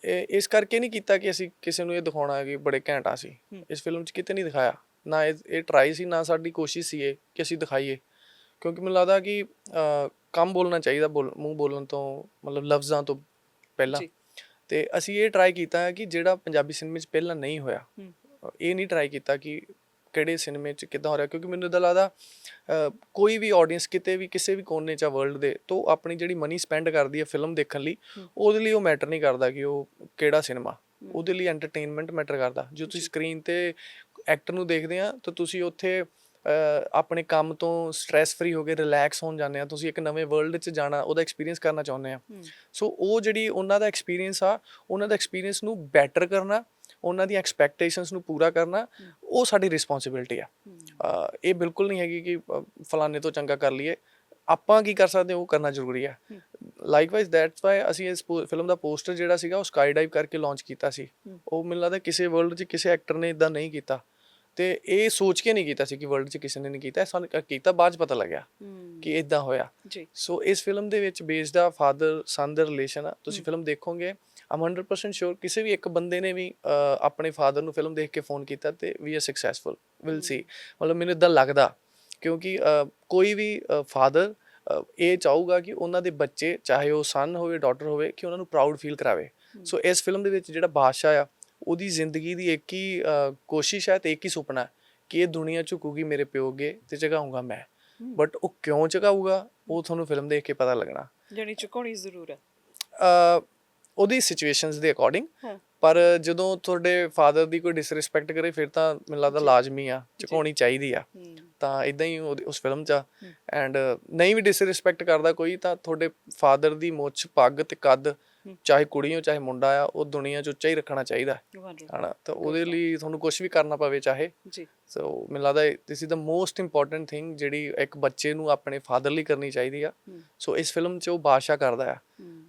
ਇਸ ਕਰਕੇ ਨਹੀਂ ਕੀਤਾ ਕਿ ਅਸੀਂ ਕਿਸੇ ਨੂੰ ਇਹ ਦਿਖਾਉਣਾ ਹੈ ਕਿ ਬੜੇ ਘੈਂਟਾ ਸੀ। ਇਸ ਫਿਲਮ 'ਚ ਕਿਤੇ ਨਹੀਂ ਦਿਖਾਇਆ। ਨਾ ਇਹ ਇਹ ਟਰਾਈ ਸੀ ਨਾ ਸਾਡੀ ਕੋਸ਼ਿਸ਼ ਸੀ ਇਹ ਕਿ ਅਸੀਂ ਦਿਖਾਈਏ। ਕਿਉਂਕਿ ਮੈਨੂੰ ਲੱਗਦਾ ਕਿ ਕੰਮ ਬੋਲਣਾ ਚਾਹੀਦਾ ਬੋਲ ਮੂੰਹ ਬੋਲਣ ਤੋਂ ਮਤਲਬ ਲਫ਼ਜ਼ਾਂ ਤੋਂ ਪਹਿਲਾਂ ਜੀ। ਤੇ ਅਸੀਂ ਇਹ ਟਰਾਈ ਕੀਤਾ ਹੈ ਕਿ ਜਿਹੜਾ ਪੰਜਾਬੀ ਸਿਨੇਮੇ 'ਚ ਪਹਿਲਾਂ ਨਹੀਂ ਹੋਇਆ ਹੂੰ। ਅ, ਇਹ ਨਹੀਂ ਟਰਾਈ ਕੀਤਾ ਕਿ ਕਿਹੜੇ ਸਿਨੇਮੇ 'ਚ ਕਿੱਦਾਂ ਹੋ ਰਿਹਾ ਕਿਉਂਕਿ ਮੈਨੂੰ ਇਦਾਂ ਲੱਗਦਾ ਅ, ਕੋਈ ਵੀ ਆਡੀਅנס ਕਿਤੇ ਵੀ ਕਿਸੇ ਵੀ ਕੋਨੇ 'ਚ ਵਰਲਡ ਦੇ ਤੋਂ ਆਪਣੀ ਜਿਹੜੀ ਮਨੀ ਸਪੈਂਡ ਕਰਦੀ ਹੈ ਫਿਲਮ ਦੇਖਣ ਲਈ ਹੂੰ। ਉਹਦੇ ਲਈ ਉਹ ਮੈਟਰ ਨਹੀਂ ਕਰਦਾ ਕਿ ਉਹ ਕਿਹੜਾ ਸਿਨੇਮਾ ਉਹਦੇ ਲਈ ਐਂਟਰਟੇਨਮੈਂਟ ਮੈਟਰ ਕਰਦਾ ਜੋ ਤੁਸੀਂ। ਸਕਰੀਨ ਤੇ ਐਕਟਰ ਨੂੰ ਦੇਖਦੇ ਆ ਤਾਂ ਤੁਸੀਂ ਉੱਥੇ ਆਪਣੇ ਕੰਮ ਤੋਂ ਸਟ्रेस ਫਰੀ ਹੋ ਕੇ ਰਿਲੈਕਸ ਹੋਣ ਜਾਂਦੇ ਆ ਤੁਸੀਂ ਇੱਕ ਨਵੇਂ ਵਰਲਡ 'ਚ ਜਾਣਾ ਉਹਦਾ ਐਕਸਪੀਰੀਅੰਸ ਕਰਨਾ ਚਾਹੁੰਦੇ ਆ ਸੋ ਉਹ ਜਿਹੜੀ ਉਹਨਾਂ ਦਾ ਐਕਸਪੀਰੀਅੰਸ ਆ ਉਹਨਾਂ ਦਾ ਐਕਸਪੀਰੀਅੰਸ ਨੂੰ ਬੈਟਰ ਕਰਨਾ ਉਹਨਾਂ ਦੀਆਂ ਐਕਸਪੈਕਟੇਸ਼ਨਸ ਨੂੰ ਪੂਰਾ ਕਰਨਾ ਉਹ ਸਾਡੀ ਰਿਸਪੌਂਸਿਬਿਲਟੀ ਆ। ਇਹ ਬਿਲਕੁਲ ਨਹੀਂ ਹੈਗੀ ਕਿ ਫਲਾਣੇ ਤੋਂ ਚੰਗਾ ਕਰ ਲਈਏ। ਆਪਾਂ ਕੀ ਕਰ ਸਕਦੇ ਉਹ ਕਰਨਾ ਜ਼ਰੂਰੀ ਹਮ। ਲਾਈਕਵਾਈਜ਼ ਦੈਟਸ ਵਾਈ ਅਸੀਂ ਇਸ ਫਿਲਮ ਦਾ ਪੋਸਟਰ ਜਿਹੜਾ ਸੀਗਾ ਉਹ ਸਕਾਈ ਡਾਈਵ ਕਰਕੇ ਲਾਂਚ ਕੀਤਾ ਸੀ। ਉਹ ਮੈਨੂੰ ਲੱਗਦਾ ਕਿਸੇ ਵਰਲਡ 'ਚ ਕਿਸੇ ਐਕਟਰ ਨੇ ਇਦਾਂ ਨਹੀਂ ਕੀਤਾ। ਤੇ ਇਹ ਸੋਚ ਕੇ ਨਹੀਂ ਕੀਤਾ ਸੀ ਕਿ ਵਰਲਡ 'ਚ ਕਿਸੇ ਨੇ ਨਹੀਂ ਕੀਤਾ। ਸਾਨੂੰ ਕੀਤਾ ਬਾਅਦ 'ਚ ਪਤਾ ਲੱਗਿਆ ਕਿ ਇਦਾਂ ਹੋਇਆ। ਜੀ। ਸੋ ਇਸ ਫਿਲਮ ਦੇ ਵਿੱਚ ਬੇਸਡ ਆ ਫਾਦਰ ਸਨ ਦਾ ਰਿਲੇਸ਼ਨ ਆ। ਤੁਸੀਂ ਫਿਲਮ ਦੇਖੋਗੇ ਆਮ 100% ਸ਼ੋਰ ਕਿਸੇ ਵੀ ਇੱਕ ਬੰਦੇ ਨੇ ਵੀ ਆਪਣੇ ਫਾਦਰ ਨੂੰ ਫਿਲਮ ਦੇਖ ਕੇ ਫੋਨ ਕੀਤਾ ਤੇ we are successful will see ਮਤਲਬ ਮੈਨੂੰ ਇਦਾਂ ਲੱਗਦਾ ਕਿਉਂਕਿ ਕੋਈ ਵੀ ਫਾਦਰ ਇਹ ਚਾਹੂਗਾ ਕਿ ਉਹਨਾਂ ਦੇ ਬੱਚੇ ਚਾਹੇ ਉਹ ਸਨ ਹੋਵੇ ਡਾਟਰ ਹੋਵੇ ਕਿ ਉਹਨਾਂ ਨੂੰ ਪ੍ਰਾਊਡ ਫੀਲ ਕਰਾਵੇ। ਸੋ ਇਸ ਫਿਲਮ ਦੇ ਵਿੱਚ ਜਿਹੜਾ ਬਾਦਸ਼ਾਹ ਆ ਉਹਦੀ ਜ਼ਿੰਦਗੀ ਦੀ ਇੱਕ ਹੀ ਕੋਸ਼ਿਸ਼ ਹੈ ਤੇ ਇੱਕ ਹੀ ਸੁਪਨਾ ਕਿ ਇਹ ਦੁਨੀਆ ਝੁਕੂਗੀ ਮੇਰੇ ਪਿਓ ਅੱਗੇ ਤੇ ਝੁਕਾਊਂਗਾ ਮੈਂ। ਬਟ ਉਹ ਕਿਉਂ ਝੁਕਾਊਗਾ ਉਹ ਤੁਹਾਨੂੰ ਫਿਲਮ ਦੇਖ ਕੇ ਪਤਾ ਲੱਗਣਾ ਜਣੀ ਚੁਕਾਉਣੀ ਜ਼ਰੂਰ ਹੈ ਅ ਉਹਦੀ ਸਿਚੁਏਸ਼ਨਸ ਦੇ ਅਕੋਰਡਿੰਗ। ਪਰ ਜਦੋਂ ਤੁਹਾਡੇ ਫਾਦਰ ਦੀ ਕੋਈ ਡਿਸਰਿਸਪੈਕਟ ਕਰੇ ਫਿਰ ਤਾਂ ਮੈਨੂੰ ਲੱਗਦਾ ਲਾਜ਼ਮੀ ਆ ਝੁਕਾਉਣੀ ਚਾਹੀਦੀ ਆ ਤਾਂ ਇਦਾਂ ਹੀ ਉਸ ਫਿਲਮ 'ਚ। ਐਂਡ ਨਹੀਂ ਵੀ ਡਿਸਰਿਸਪੈਕਟ ਕਰਦਾ ਕੋਈ ਤਾਂ ਤੁਹਾਡੇ ਫਾਦਰ ਦੀ ਮੁੱਛ ਪੱਗ ਤੇ ਕੱਦ। ਚਾਹੇ ਕੁੜੀ ਹੋ ਚਾਹੇ ਮੁੰਡਾ ਆ ਉਹ ਦੁਨੀਆ 'ਚ ਉੱਚਾ ਹੀ ਰੱਖਣਾ ਚਾਹੀਦਾ। ਹਨਾ? ਤਾਂ ਉਹਦੇ ਲਈ ਤੁਹਾਨੂੰ ਕੁਝ ਵੀ ਕਰਨਾ ਪਵੇ ਚਾਹੇ। ਜੀ। ਸੋ ਮੈਨੂੰ ਲੱਗਦਾ this is the most important thing ਜਿਹੜੀ ਇੱਕ ਬੱਚੇ ਨੂੰ ਆਪਣੇ ਫਾਦਰ ਲਈ ਕਰਨੀ ਚਾਹੀਦੀ ਆ। ਸੋ ਇਸ ਫਿਲਮ 'ਚ ਉਹ ਬਾਦਸ਼ਾਹ ਕਰਦਾ ਆ।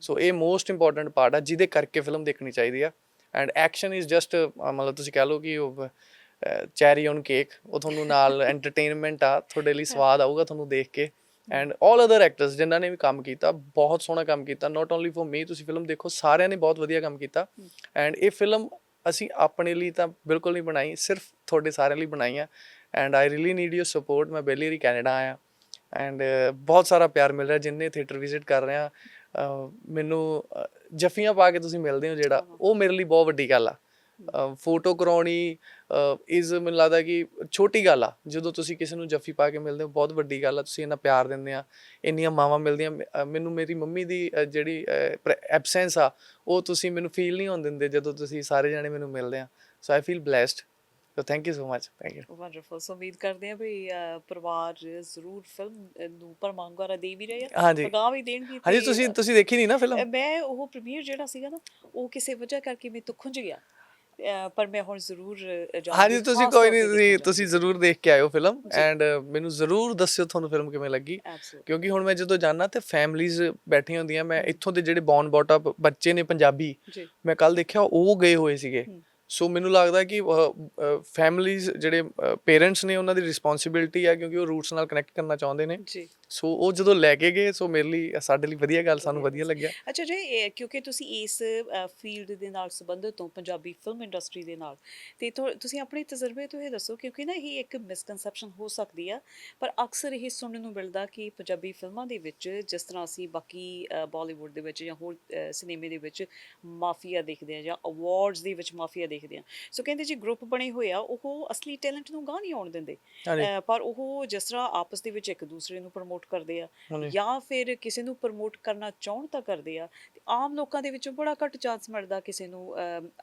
ਸੋ ਇਹ ਮੋਸਟ ਇੰਪੋਰਟੈਂਟ ਪਾਰਟ ਆ ਜਿਹਦੇ ਕਰਕੇ ਫਿਲਮ ਦੇਖਣੀ ਚਾਹੀਦੀ ਆ। ਐਂਡ ਐਕਸ਼ਨ ਇਜ਼ ਜਸਟ ਮਤਲਬ ਤੁਸੀਂ ਕਹਿ ਲਓ ਕਿ ਉਹ ਚੈਰੀ ਔਨ ਕੇਕ ਉਹ ਤੁਹਾਨੂੰ ਨਾਲ (laughs) ਐਂਟਰਟੇਨਮੈਂਟ ਆ ਤੁਹਾਡੇ ਲਈ ਸਵਾਦ ਆਊਗਾ ਤੁਹਾਨੂੰ ਦੇਖ ਕੇ। ਐਂਡ 올 ਅਦਰ ਐਕਟਰਸ ਜਿਨ੍ਹਾਂ ਨੇ ਵੀ ਕੰਮ ਕੀਤਾ, ਬਹੁਤ ਸੋਹਣਾ ਕੰਮ ਕੀਤਾ। ਨਾਟ ਓਨਲੀ ਫॉर ਮੀ ਤੁਸੀਂ ਫਿਲਮ ਦੇਖੋ, ਸਾਰਿਆਂ ਨੇ ਬਹੁਤ ਵਧੀਆ ਕੰਮ ਕੀਤਾ। ਐਂਡ ਇਹ ਫਿਲਮ ਅਸੀਂ ਆਪਣੇ ਲਈ ਤਾਂ ਬਿਲਕੁਲ ਨਹੀਂ ਬਣਾਈ, ਸਿਰਫ ਤੁਹਾਡੇ ਸਾਰਿਆਂ ਲਈ ਬਣਾਈ ਆ। And I really need your support ਮੈਂ ਪਹਿਲੀ ਵਾਰੀ ਕੈਨੇਡਾ ਆਇਆ। ਐਂਡ ਬਹੁਤ ਸਾਰਾ ਪਿਆਰ ਮਿਲ ਰਿਹਾ, ਜਿੰਨੇ ਥੀਏਟਰ ਵਿਜ਼ਿਟ ਕਰ ਰਹੇ ਆ। ਮੈਨੂੰ, ਅਹ ਜੱਫੀਆਂ ਪਾ ਕੇ ਤੁਸੀਂ ਮਿਲਦੇ ਹੋ ਜਿਹੜਾ, ਉਹ ਮੇਰੇ ਲਈ ਬਹੁਤ ਵੱਡੀ ਗੱਲ ਆ। ਫੋਟੋ ਕਰਾਉਣੀ ਇਜ਼ ਮੈਨੂੰ ਲੱਗਦਾ ਕਿ ਛੋਟੀ ਗੱਲ ਆ। ਜਦੋਂ ਤੁਸੀਂ ਕਿਸੇ ਨੂੰ ਜੱਫੀ ਪਾ ਕੇ ਮਿਲਦੇ ਹੋ ਬਹੁਤ ਵੱਡੀ ਗੱਲ ਆ। ਤੁਸੀਂ ਇੰਨਾ ਪਿਆਰ ਦਿੰਦੇ ਆ ਇੰਨੀਆਂ ਮਾਵਾਂ ਮਿਲਦੀਆਂ। ਮ- ਮੈਨੂੰ ਮੇਰੀ ਮੰਮੀ ਦੀ ਜਿਹੜੀ ਐਬਸੈਂਸ ਆ ਉਹ ਤੁਸੀਂ ਮੈਨੂੰ ਫੀਲ ਨਹੀਂ ਹੋਣ ਦਿੰਦੇ ਜਦੋਂ ਤੁਸੀਂ ਸਾਰੇ ਜਣੇ ਮੈਨੂੰ ਮਿਲਦੇ ਆ। So I feel blessed so thank you so much thank you wonderful so ਉਮੀਦ ਕਰਦੇ ਹਾਂ ਵੀ ਪਰਿਵਾਰ ਜ਼ਰੂਰ ਫਿਲਮ ਨੂੰ ਪਰਮਾਂਗਾਰਾ ਦੇ ਵੀ ਰਹੇ ਆ। ਪਗਾ ਵੀ ਦੇਣਗੇ ਹਾਂਜੀ ਤੁਸੀਂ ਤੁਸੀਂ ਦੇਖੀ ਨਹੀਂ ਨਾ ਫਿਲਮ ਮੈਂ ਉਹ ਪ੍ਰੀਮੀਅਰ ਜਿਹੜਾ ਸੀਗਾ ਨਾ ਉਹ ਕਿਸੇ ਵਜ੍ਹਾ ਕਰਕੇ ਮੇਰੇ ਤੋਂ ਖੁੰਝ ਗਿਆ। ਪਰ ਮੈਂ ਹੁਣ ਜ਼ਰੂਰ ਜਾਊਂਗੀ, ਹਾਂਜੀ ਤੁਸੀਂ ਕੋਈ ਨਹੀਂ ਤੁਸੀਂ ਤੁਸੀਂ ਜ਼ਰੂਰ ਦੇਖ ਕੇ ਆਇਓ ਫਿਲਮ। ਐਂਡ ਮੈਨੂੰ ਜ਼ਰੂਰ ਦੱਸਿਓ ਤੁਹਾਨੂੰ ਫਿਲਮ ਕਿਵੇਂ ਲੱਗੀ. ਕਿਉਂਕਿ ਹੁਣ ਮੈਂ ਜਦੋਂ ਜਾਣਾ ਤੇ ਫੈਮਲੀਆਂ ਬੈਠੀਆਂ ਹੁੰਦੀਆਂ ਮੈਂ ਇੱਥੋਂ ਦੇ ਜਿਹੜੇ ਬੌਰਨ ਬੌਟ ਅਪ ਬੱਚੇ ਨੇ ਪੰਜਾਬੀ ਮੈਂ ਕੱਲ ਦੇਖਿਆ ਉਹ ਗਏ ਹੋਏ ਸੀਗੇ। ਸੋ ਮੈਨੂੰ ਲੱਗਦਾ ਕਿ ਫੈਮਲੀਆਂ ਜਿਹੜੇ ਪੇਰੈਂਟਸ ਨੇ ਉਹਨਾਂ ਦੀ ਰਿਸਪੌਂਸਿਬਿਲਟੀ ਹੈ ਕਿਉਂਕਿ ਉਹ ਰੂਟਸ ਨਾਲ ਕਨੈਕਟ ਕਰਨਾ ਚਾਹੁੰਦੇ ਨੇ। ਜੀ। ਸੋ ਉਹ ਜਦੋਂ ਲੈ ਕੇ ਗਏ ਸੋ ਮੇਰੇ ਲਈ ਸਾਡੇ ਲਈ ਵਧੀਆ ਗੱਲ ਸਾਨੂੰ ਵਧੀਆ ਲੱਗਿਆ। ਅੱਛਾ ਜੀ ਕਿਉਂਕਿ ਤੁਸੀਂ ਇਸ ਫੀਲਡ ਦੇ ਨਾਲ ਸੰਬੰਧਿਤ ਹੋ ਪੰਜਾਬੀ ਫਿਲਮ ਇੰਡਸਟਰੀ ਦੇ ਨਾਲ ਤੇ ਤੁਸੀਂ ਆਪਣੇ ਤਜਰਬੇ ਤੋਂ ਇਹ ਦੱਸੋ ਕਿਉਂਕਿ ਨਾ ਇਹ ਇੱਕ ਮਿਸਕਨਸੈਪਸ਼ਨ ਹੋ ਸਕਦੀ ਆ ਪਰ ਅਕਸਰ ਇਹ ਸੁਣਨ ਨੂੰ ਮਿਲਦਾ ਕਿ ਪੰਜਾਬੀ ਫਿਲਮਾਂ ਦੇ ਵਿੱਚ ਜਿਸ ਤਰ੍ਹਾਂ ਅਸੀਂ ਬਾਕੀ ਬਾਲੀਵੁੱਡ ਦੇ ਵਿੱਚ ਜਾਂ ਹੋਰ ਸਿਨੇਮੇ ਦੇ ਵਿੱਚ ਮਾਫੀਆ ਦੇਖਦੇ ਆ ਜਾਂ ਅਵਾਰਡਸ ਦੇ ਵਿੱਚ ਮਾਫੀਆ ਦੇਖਦੇ ਆ ਸੋ ਕਹਿੰਦੇ ਜੀ ਗਰੁੱਪ ਬਣੇ ਹੋਏ ਆ ਉਹ ਅਸਲੀ ਟੈਲੈਂਟ ਨੂੰ ਗਾਹ ਨਹੀਂ ਆਉਣ ਦਿੰਦੇ। ਪਰ ਉਹ ਜਿਸ ਤਰ੍ਹਾਂ ਆਪਸ ਦੇ ਵਿੱਚ ਇੱਕ ਦੂਸਰੇ ਨੂੰ ਪ੍ਰਮੋਟ ਕਰਦੇ ਆ ਜਾਂ ਫਿਰ ਕਿਸੇ ਨੂੰ ਪ੍ਰਮੋਟ ਕਰਨਾ ਚਾਹਣ ਤਾਂ ਕਰਦੇ ਆ ਤੇ ਆਮ ਲੋਕਾਂ ਦੇ ਵਿੱਚੋਂ ਬੜਾ ਘੱਟ ਚਾਂਸ ਮਿਲਦਾ ਕਿਸੇ ਨੂੰ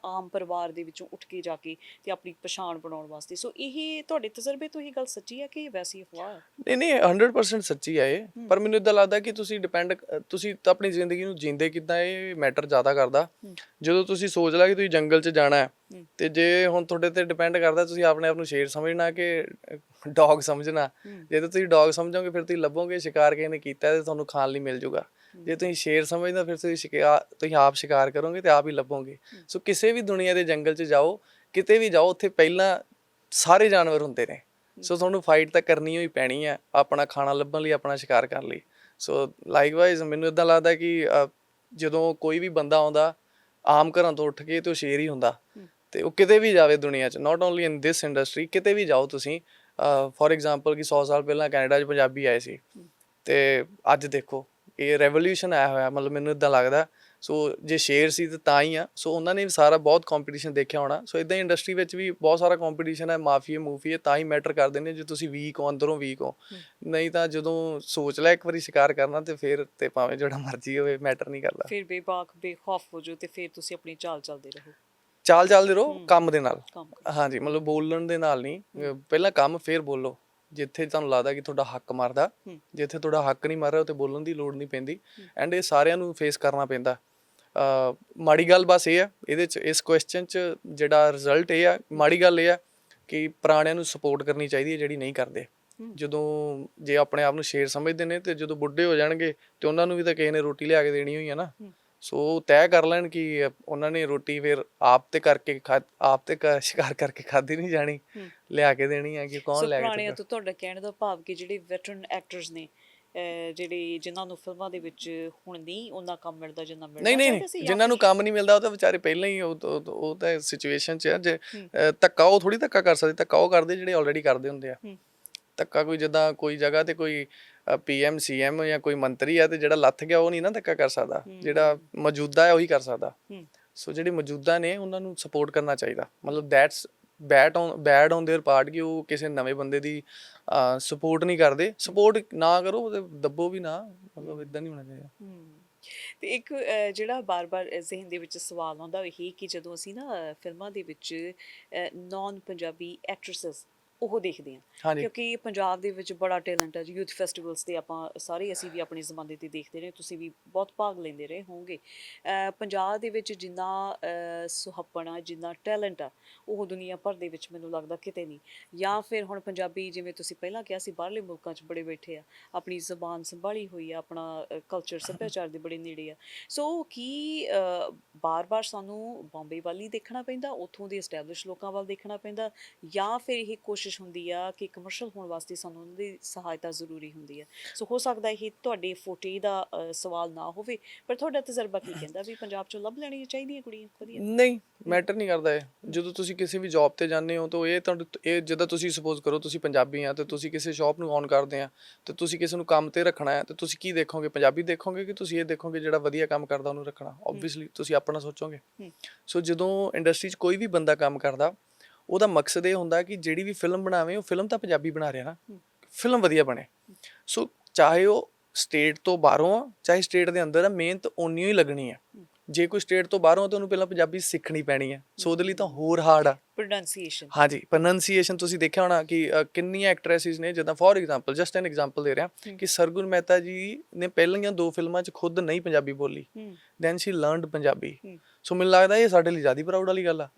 ਆਮ ਪਰਿਵਾਰ ਦੇ ਵਿੱਚੋਂ ਉੱਠ ਕੇ ਜਾ ਕੇ ਤੇ ਆਪਣੀ ਪਛਾਣ ਬਣਾਉਣ ਵਾਸਤੇ। ਸੋ ਇਹ ਤੁਹਾਡੇ ਤਜਰਬੇ ਤੋਂ ਇਹ ਗੱਲ ਸੱਚੀ ਹੈ ਕਿ ਵੈਸੀ ਅਫਵਾਹ ਨਹੀਂ ਨਹੀਂ 100% ਸੱਚੀ ਹੈ ਇਹ। ਪਰ ਮੈਨੂੰ ਇਦਾਂ ਲੱਗਦਾ ਕਿ ਤੁਸੀਂ ਡਿਪੈਂਡ ਤੁਸੀਂ ਆਪਣੀ ਜ਼ਿੰਦਗੀ ਨੂੰ ਜੀਂਦੇ ਕਿੱਦਾਂ ਇਹ ਮੈਟਰ ਜ਼ਿਆਦਾ ਕਰਦਾ। ਜਦੋਂ ਤੁਸੀਂ ਸੋਚ ਲਿਆ ਕਿ ਤੁਸੀਂ ਜੰਗਲ 'ਚ ਜਾਣਾ ਹੂੰ। ਤੇ ਜੇ ਹੁਣ ਤੁਹਾਡੇ ਤੇ ਡਿਪੈਂਡ ਕਰਦਾ ਤੁਸੀਂ ਆਪਣੇ ਆਪ ਨੂੰ ਸ਼ੇਰ ਸਮਝਣਾ ਕਿ ਡੌਗ ਸਮਝਣਾ। ਜੇ ਤਾਂ ਤੁਸੀਂ ਡੌਗ ਸਮਝੋਗੇ ਫਿਰ ਤੁਸੀਂ ਲੱਭੋਗੇ ਸ਼ਿਕਾਰ ਕਿਸੇ ਨੇ ਕੀਤਾ ਤੇ ਤੁਹਾਨੂੰ ਖਾਣ ਲਈ ਮਿਲ ਜਾਊਗਾ ਜੇ ਤੁਸੀਂ ਸ਼ੇਰ ਸਮਝਦਾ ਫਿਰ ਤੁਸੀਂ ਸ਼ਿਕਾਰ ਤੁਸੀਂ ਆਪ ਸ਼ਿਕਾਰ ਕਰੋਗੇ ਤੇ ਆਪ ਹੀ ਲੱਭੋਗੇ। ਸੋ ਕਿਸੇ ਵੀ ਦੁਨੀਆ ਦੇ ਜੰਗਲ 'ਚ ਜਾਓ ਕਿਤੇ ਵੀ ਜਾਓ ਉੱਥੇ ਪਹਿਲਾਂ ਸਾਰੇ ਜਾਨਵਰ ਹੁੰਦੇ ਨੇ। ਸੋ ਤੁਹਾਨੂੰ ਫਾਈਟ ਤਾਂ ਕਰਨੀ ਹੋਈ ਪੈਣੀ ਹੈ ਆਪਣਾ ਖਾਣਾ ਲੱਭਣ ਲਈ ਆਪਣਾ ਸ਼ਿਕਾਰ ਕਰਨ ਲਈ। ਸੋ ਲਾਈਕਵਾਈਜ਼ ਮੈਨੂੰ ਇਦਾਂ ਲੱਗਦਾ ਕਿ ਜਦੋਂ ਕੋਈ ਵੀ ਬੰਦਾ ਆਉਂਦਾ ਆਮ ਘਰਾਂ ਤੋਂ ਉੱਠ ਕੇ ਤੇ ਉਹ ਸ਼ੇਰ ਹੀ ਹੁੰਦਾ। ਤੇ ਉਹ ਕਿਤੇ ਵੀ ਜਾਵੇ ਦੁਨੀਆ 'ਚ not only in this industry ਕਿਤੇ ਵੀ ਜਾਓ ਤੁਸੀਂ ਫੋਰ ਐਗਜ਼ਾਮਪਲ ਕਿ 100 ਸਾਲ ਪਹਿਲਾਂ ਕੈਨੇਡਾ 'ਚ ਪੰਜਾਬੀ ਆਏ ਸੀ ਤੇ ਅੱਜ ਦੇਖੋ ਇਹ ਰੈਵੋਲੂਸ਼ਨ ਆਇਆ ਹੋਇਆ ਮਤਲਬ ਮੈਨੂੰ ਇਦਾਂ ਲੱਗਦਾ ਸੋ ਜੇ ਸ਼ੇਰ ਸੀ ਤੇ ਤਾਂ ਹੀ ਆ ਸੋ ਉਹਨਾਂ ਨੇ ਵੀ ਸਾਰਾ ਬਹੁਤ ਕੰਪੀਟੀਸ਼ਨ ਦੇਖਿਆ ਹੋਣਾ ਸੋ ਇਦਾਂ ਇੰਡਸਟਰੀ ਵਿੱਚ ਵੀ ਬਹੁਤ ਸਾਰਾ ਕੰਪੀਟੀਸ਼ਨ ਹੈ ਮਾਫੀਆ ਮੂਫੀਆ ਤਾਂ ਹੀ ਮੈਟਰ ਕਰਦੇ ਨੇ ਜੇ ਤੁਸੀਂ ਵੀਕ ਹੋ ਅੰਦਰੋਂ ਵੀਕ ਹੋ। ਨਹੀਂ ਤਾਂ ਜਦੋਂ ਸੋਚ ਲੈ ਇੱਕ ਵਾਰੀ ਸ਼ਿਕਾਰ ਕਰਨਾ ਤੇ ਫਿਰ ਤੇ ਭਾਵੇਂ ਜਿਹੜਾ ਮਰਜ਼ੀ ਹੋਵੇ ਮੈਟਰ ਨਹੀਂ ਕਰਦਾ। ਫਿਰ ਬੇਬਾਕ ਬੇਖੌਫ ਹੋ ਜਾਓ ਤੇ ਫਿਰ ਤੁਸੀਂ ਆਪਣੀ ਚਾਲ ਚੱਲਦੇ ਰਹੋ। ਚਾਲ ਚੱਲਦੇ ਰਹੋ ਕੰਮ ਦੇ ਨਾਲ। ਕੰਮ। ਹਾਂਜੀ ਮਤਲਬ ਬੋਲਣ ਦੇ ਨਾਲ ਨਹੀਂ। ਪਹਿਲਾਂ ਕੰਮ ਫਿਰ ਬੋਲੋ। ਜਿੱਥੇ ਤੁਹਾਨੂੰ ਲੱਗਦਾ ਕਿ ਤੁਹਾਡਾ ਹੱਕ ਮਰਦਾ ਹੂੰ। ਜਿੱਥੇ ਤੁਹਾਡਾ ਹੱਕ ਨਹੀਂ ਮਰ ਰਿਹਾ ਉੱਥੇ ਬੋਲਣ ਦੀ ਲੋੜ ਨਹੀਂ ਪੈਂਦੀ। ਐਂਡ ਇਹ ਸਾਰਿਆਂ ਨੂੰ ਫੇਸ ਕਰਨਾ ਪੈਂਦਾ। ਮਾੜੀ ਗੱਲ ਬਸ ਇਹ ਆ ਇਹਦੇ ਚ ਇਸ ਕੁਐਸਚਨ ਚ ਜਿਹੜਾ ਰਿਜ਼ਲਟ ਇਹ ਆ ਮਾੜੀ ਗੱਲ ਇਹ ਆ ਕਿ ਪੁਰਾਣਿਆਂ ਨੂੰ ਸਪੋਰਟ ਕਰਨੀ ਚਾਹੀਦੀ ਹੈ ਜਿਹੜੀ ਨਹੀਂ ਕਰਦੇ। ਹੂੰ। ਜਦੋਂ ਜੇ ਆਪਣੇ ਆਪ ਨੂੰ ਸ਼ੇਰ ਸਮਝਦੇ ਨੇ ਤੇ ਜਦੋਂ ਬੁੱਢੇ ਹੋ ਜਾਣਗੇ ਤੇ ਉਹਨਾਂ ਨੂੰ ਵੀ ਤਾਂ ਕਿਸੇ ਨੇ ਰੋਟੀ ਲਿਆ ਕੇ ਦੇਣੀ ਹੋਈ ਹੈ ਨਾ। ਹੂੰ। ਸੋ ਤੈਅ ਕਰ ਲੈਣ ਕਿ ਉਹਨਾਂ ਨੇ ਰੋਟੀ ਫਿਰ ਆਪ ਤੇ ਕਰਕੇ ਖਾ ਆਪ ਤੇ ਸ਼ਿਕਾਰ ਕਰਕੇ ਖਾਦੀ ਨਹੀਂ ਜਾਣੀ ਹੂੰ। ਲਿਆ ਕੇ ਦੇਣੀ ਹੈ ਕਿ ਕੌਣ ਲੈ ਕੇ ਪੁਰਾਣਿਆਂ। ਤੋਂ ਤੁਹਾਡਾ ਕਹਿਣ ਦਾ ਭਾਵ ਕਿ ਜਿਹੜੇ ਵੈਟਰਨ ਐਕਟਰਸ ਨੇ ਅਹ ਜਿਹੜੇ ਜਿਨ੍ਹਾਂ ਨੂੰ ਫਿਲਮਾਂ ਦੇ ਵਿੱਚ ਹੁਣ ਨਹੀਂ ਉਹਨਾਂ ਕੰਮ ਮਿਲਦਾ ਜਿੰਨਾ ਮਿਲਦਾ ਨਹੀਂ ਨਹੀਂ ਜਿਨ੍ਹਾਂ ਨੂੰ ਕੰਮ ਨਹੀਂ ਮਿਲਦਾ ਉਹ ਤਾਂ ਵਿਚਾਰੇ ਪਹਿਲਾਂ ਹੀ ਉਹ ਉਹ- ਉਹ ਤਾਂ ਸਿਚੁਏਸ਼ਨ 'ਚ ਆ ਜੇ ਹੂੰ। ਅ, ਧੱਕਾ ਉਹ ਥੋੜੀ ਧੱਕਾ ਕਰ ਸਕਦੇ ਧੱਕਾ ਉਹ ਕਰਦੇ ਜਿਹੜੇ ਆਲਰੇਡੀ ਕਰਦੇ ਹੁੰਦੇ ਆ ਹੂੰ। ਧੱਕਾ ਕੋਈ ਜਿੱਦਾਂ ਕੋਈ ਜਗ੍ਹਾ ਤੇ ਕੋਈ ਪੀਐਮ ਸੀਐਮ ਜਾਂ ਕੋਈ ਮੰਤਰੀ ਆ ਤੇ ਜਿਹੜਾ ਲੱਥ ਗਿਆ ਉਹ ਨਹੀਂ ਨਾ ਧੱਕਾ ਕਰ ਸਕਦਾ ਜਿਹੜਾ ਮੌਜੂਦਾ ਹੈ ਉਹੀ ਕਰ ਸਕਦਾ ਹੂੰ। ਸੋ ਜਿਹੜੇ ਮੌਜੂਦਾ ਨੇ ਉਹਨਾਂ ਨੂੰ ਸਪੋਰਟ ਕਰਨਾ ਚਾਹੀਦਾ ਮਤਲਬ that's bad on bad on their part ਕਿ ਉਹ ਕਿਸੇ ਨਵੇਂ ਬੰਦੇ ਦੀ ਸਪੋਰਟ ਨਹੀਂ ਕਰਦੇ ਸਪੋਰਟ ਨਾ ਕਰੋ ਤੇ ਦੱਬੋ ਵੀ ਨਾ ਮਤਲਬ ਇਦਾਂ ਨਹੀਂ ਹੋਣਾ ਚਾਹੀਦਾ ਹਮ, ਤੇ ਇੱਕ ਅਹ, ਜਿਹੜਾ ਬਾਰ-ਬਾਰ ਅਹ, ਜ਼ਿਹਨ ਦੇ ਵਿੱਚ ਸਵਾਲ ਆਉਂਦਾ ਉਹ ਇਹ ਕਿ ਜਦੋਂ ਅਸੀਂ ਨਾ ਅਹ, ਫਿਲਮਾਂ ਦੇ ਵਿੱਚ ਨਾਨ ਪੰਜਾਬੀ ਐਕਟ੍ਰੈਸਸ ਉਹ ਦੇਖਦੇ ਹਾਂ। ਕਿਉਂਕਿ ਪੰਜਾਬ ਦੇ ਵਿੱਚ ਬੜਾ ਟੈਲੈਂਟ ਹੈ ਯੂਥ ਫੈਸਟੀਵਲਸ ਤੇ ਆਪਾਂ ਸਾਰੇ ਅਸੀਂ ਵੀ ਆਪਣੇ ਜ਼ਮਾਨੇ ਤੇ ਦੇਖਦੇ ਰਹੇ। ਤੁਸੀਂ ਵੀ ਬਹੁਤ ਭਾਗ ਲੈਂਦੇ ਰਹੇ ਹੋਵੋਗੇ। ਪੰਜਾਬ ਦੇ ਵਿੱਚ ਜਿੰਨਾ ਸੁਹੱਪਣ ਜਿੰਨਾ ਟੈਲੈਂਟ ਆ ਉਹ ਦੁਨੀਆ ਭਰ ਦੇ ਵਿੱਚ ਮੈਨੂੰ ਲੱਗਦਾ ਕਿਤੇ ਨਹੀਂ। ਜਾਂ ਫਿਰ ਹੁਣ ਪੰਜਾਬੀ ਜਿਵੇਂ ਤੁਸੀਂ ਪਹਿਲਾਂ ਕਿਹਾ ਸੀ ਬਾਹਰਲੇ ਮੁਲਕਾਂ 'ਚ ਬੜੇ ਬੈਠੇ ਆ। ਆਪਣੀ ਜ਼ਬਾਨ ਸੰਭਾਲੀ ਹੋਈ ਆ ਆਪਣਾ ਕਲਚਰ ਸੱਭਿਆਚਾਰ ਦੇ ਬੜੇ ਨੇੜੇ ਆ। ਸੋ ਕੀ ਬਾਰ-ਬਾਰ ਸਾਨੂੰ ਬੰਬੇ ਵੱਲ ਦੇਖਣਾ ਪੈਂਦਾ? ਉੱਥੋਂ ਦੇ ਐਸਟੈਬਲਿਸ਼ ਲੋਕਾਂ ਵੱਲ ਦੇਖਣਾ ਪੈਂਦਾ? ਜਾਂ ਫਿਰ ਇਹ ਕੋਸ਼ਿਸ਼ ਹੁੰਦੀ ਆ ਕਿ ਕਮਰਸ਼ੀਅਲ ਹੋਣ ਵਾਸਤੇ ਸਾਨੂੰ ਉਹਨਾਂ ਦੀ ਸਹਾਇਤਾ ਜ਼ਰੂਰੀ ਹੁੰਦੀ ਹੈ ਸੋ ਹੋ ਸਕਦਾ ਇਹ ਤੁਹਾਡੇ ਫੋਟੇ ਦਾ ਸਵਾਲ ਨਾ ਹੋਵੇ ਪਰ ਤੁਹਾਡਾ ਤਜਰਬਾ ਕੀ ਕਹਿੰਦਾ ਵੀ ਪੰਜਾਬ ਚੋਂ ਲੱਭ ਲੈਣੀਆਂ ਚਾਹੀਦੀਆਂ ਕੁੜੀਆਂ? ਵਧੀਆ। ਨਹੀਂ ਮੈਟਰ ਨਹੀਂ ਕਰਦਾ ਇਹ। ਜਦੋਂ ਤੁਸੀਂ ਕਿਸੇ ਵੀ ਜੌਬ ਤੇ ਜਾਂਦੇ ਹੋ ਤਾਂ ਇਹ ਤੁਹਾਨੂੰ ਇਹ ਜਿੱਦਾਂ ਤੁਸੀਂ ਸਪੋਜ਼ ਕਰੋ ਤੁਸੀਂ ਪੰਜਾਬੀ ਆ ਤੇ ਤੁਸੀਂ ਕਿਸੇ ਸ਼ਾਪ ਨੂੰ ਔਨ ਕਰਦੇ ਆ ਤੇ ਤੁਸੀਂ ਕਿਸੇ ਨੂੰ ਕੰਮ ਤੇ ਰੱਖਣਾ ਹੈ ਤੇ ਤੁਸੀਂ ਕੀ ਦੇਖੋਗੇ? ਪੰਜਾਬੀ ਦੇਖੋਗੇ ਕਿ ਤੁਸੀਂ ਇਹ ਦੇਖੋਗੇ ਜਿਹੜਾ ਵਧੀਆ ਕੰਮ ਕਰਦਾ ਉਹਨੂੰ ਰੱਖਣਾ? ਆਬਵੀਅਸਲੀ ਤੁਸੀਂ ਆਪਣਾ ਸੋਚੋਗੇ। ਸੋ ਜਦੋਂ ਇੰਡਸਟਰੀ 'ਚ ਕੋਈ ਵੀ ਬੰਦਾ ਕੰਮ ਕਰਦਾ ਉਹਦਾ ਮਕਸਦ ਇਹ ਹੁੰਦਾ ਕਿ ਜਿਹੜੀ ਵੀ ਫਿਲਮ ਬਣਾਵੇ ਉਹ ਫਿਲਮ ਤਾਂ ਪੰਜਾਬੀ ਬਣਾ ਰਿਹਾ ਨਾ। ਫਿਲਮ ਵਧੀਆ ਬਣੇ। ਸੋ ਚਾਹੇ ਉਹ ਸਟੇਟ ਤੋਂ ਬਾਹਰੋਂ ਆ ਚਾਹੇ ਸਟੇਟ ਦੇ ਅੰਦਰ ਆ ਮਿਹਨਤ ਓਨੀ ਹੀ ਲੱਗਣੀ ਆ। ਜੇ ਕੋਈ ਸਟੇਟ ਤੋਂ ਬਾਹਰੋਂ ਆ ਤਾਂ ਉਹਨੂੰ ਪਹਿਲਾਂ ਪੰਜਾਬੀ ਸਿੱਖਣੀ ਪੈਣੀ ਹੈ ਸੋ ਉਹਦੇ ਲਈ ਤਾਂ ਹੋਰ ਹਾਰਡ ਆ। ਪ੍ਰੋਨੰਸੀਏਸ਼ਨ ਹਾਂਜੀ ਪ੍ਰੋਨੰਸੀਏਸ਼ਨ ਤੁਸੀਂ ਦੇਖਿਆ ਹੋਣਾ ਕਿ ਕਿੰਨੀਆਂ ਐਕਟ੍ਰੈਸਿਸ ਨੇ ਜਿੱਦਾਂ for example just an example ਦੇ ਰਿਹਾ ਕਿ ਸਰਗੁਣ ਮਹਿਤਾ ਜੀ ਨੇ ਪਹਿਲੀਆਂ ਦੋ ਫਿਲਮਾਂ 'ਚ ਖੁਦ ਨਹੀਂ ਪੰਜਾਬੀ ਬੋਲੀ। Then she learned Punjabi. So ਮੈਨੂੰ ਲੱਗਦਾ ਇਹ ਸਾਡੇ ਲਈ ਜ਼ਿਆਦਾ ਪ੍ਰਾਊਡ ਵਾਲੀ ਗੱਲ ਆ।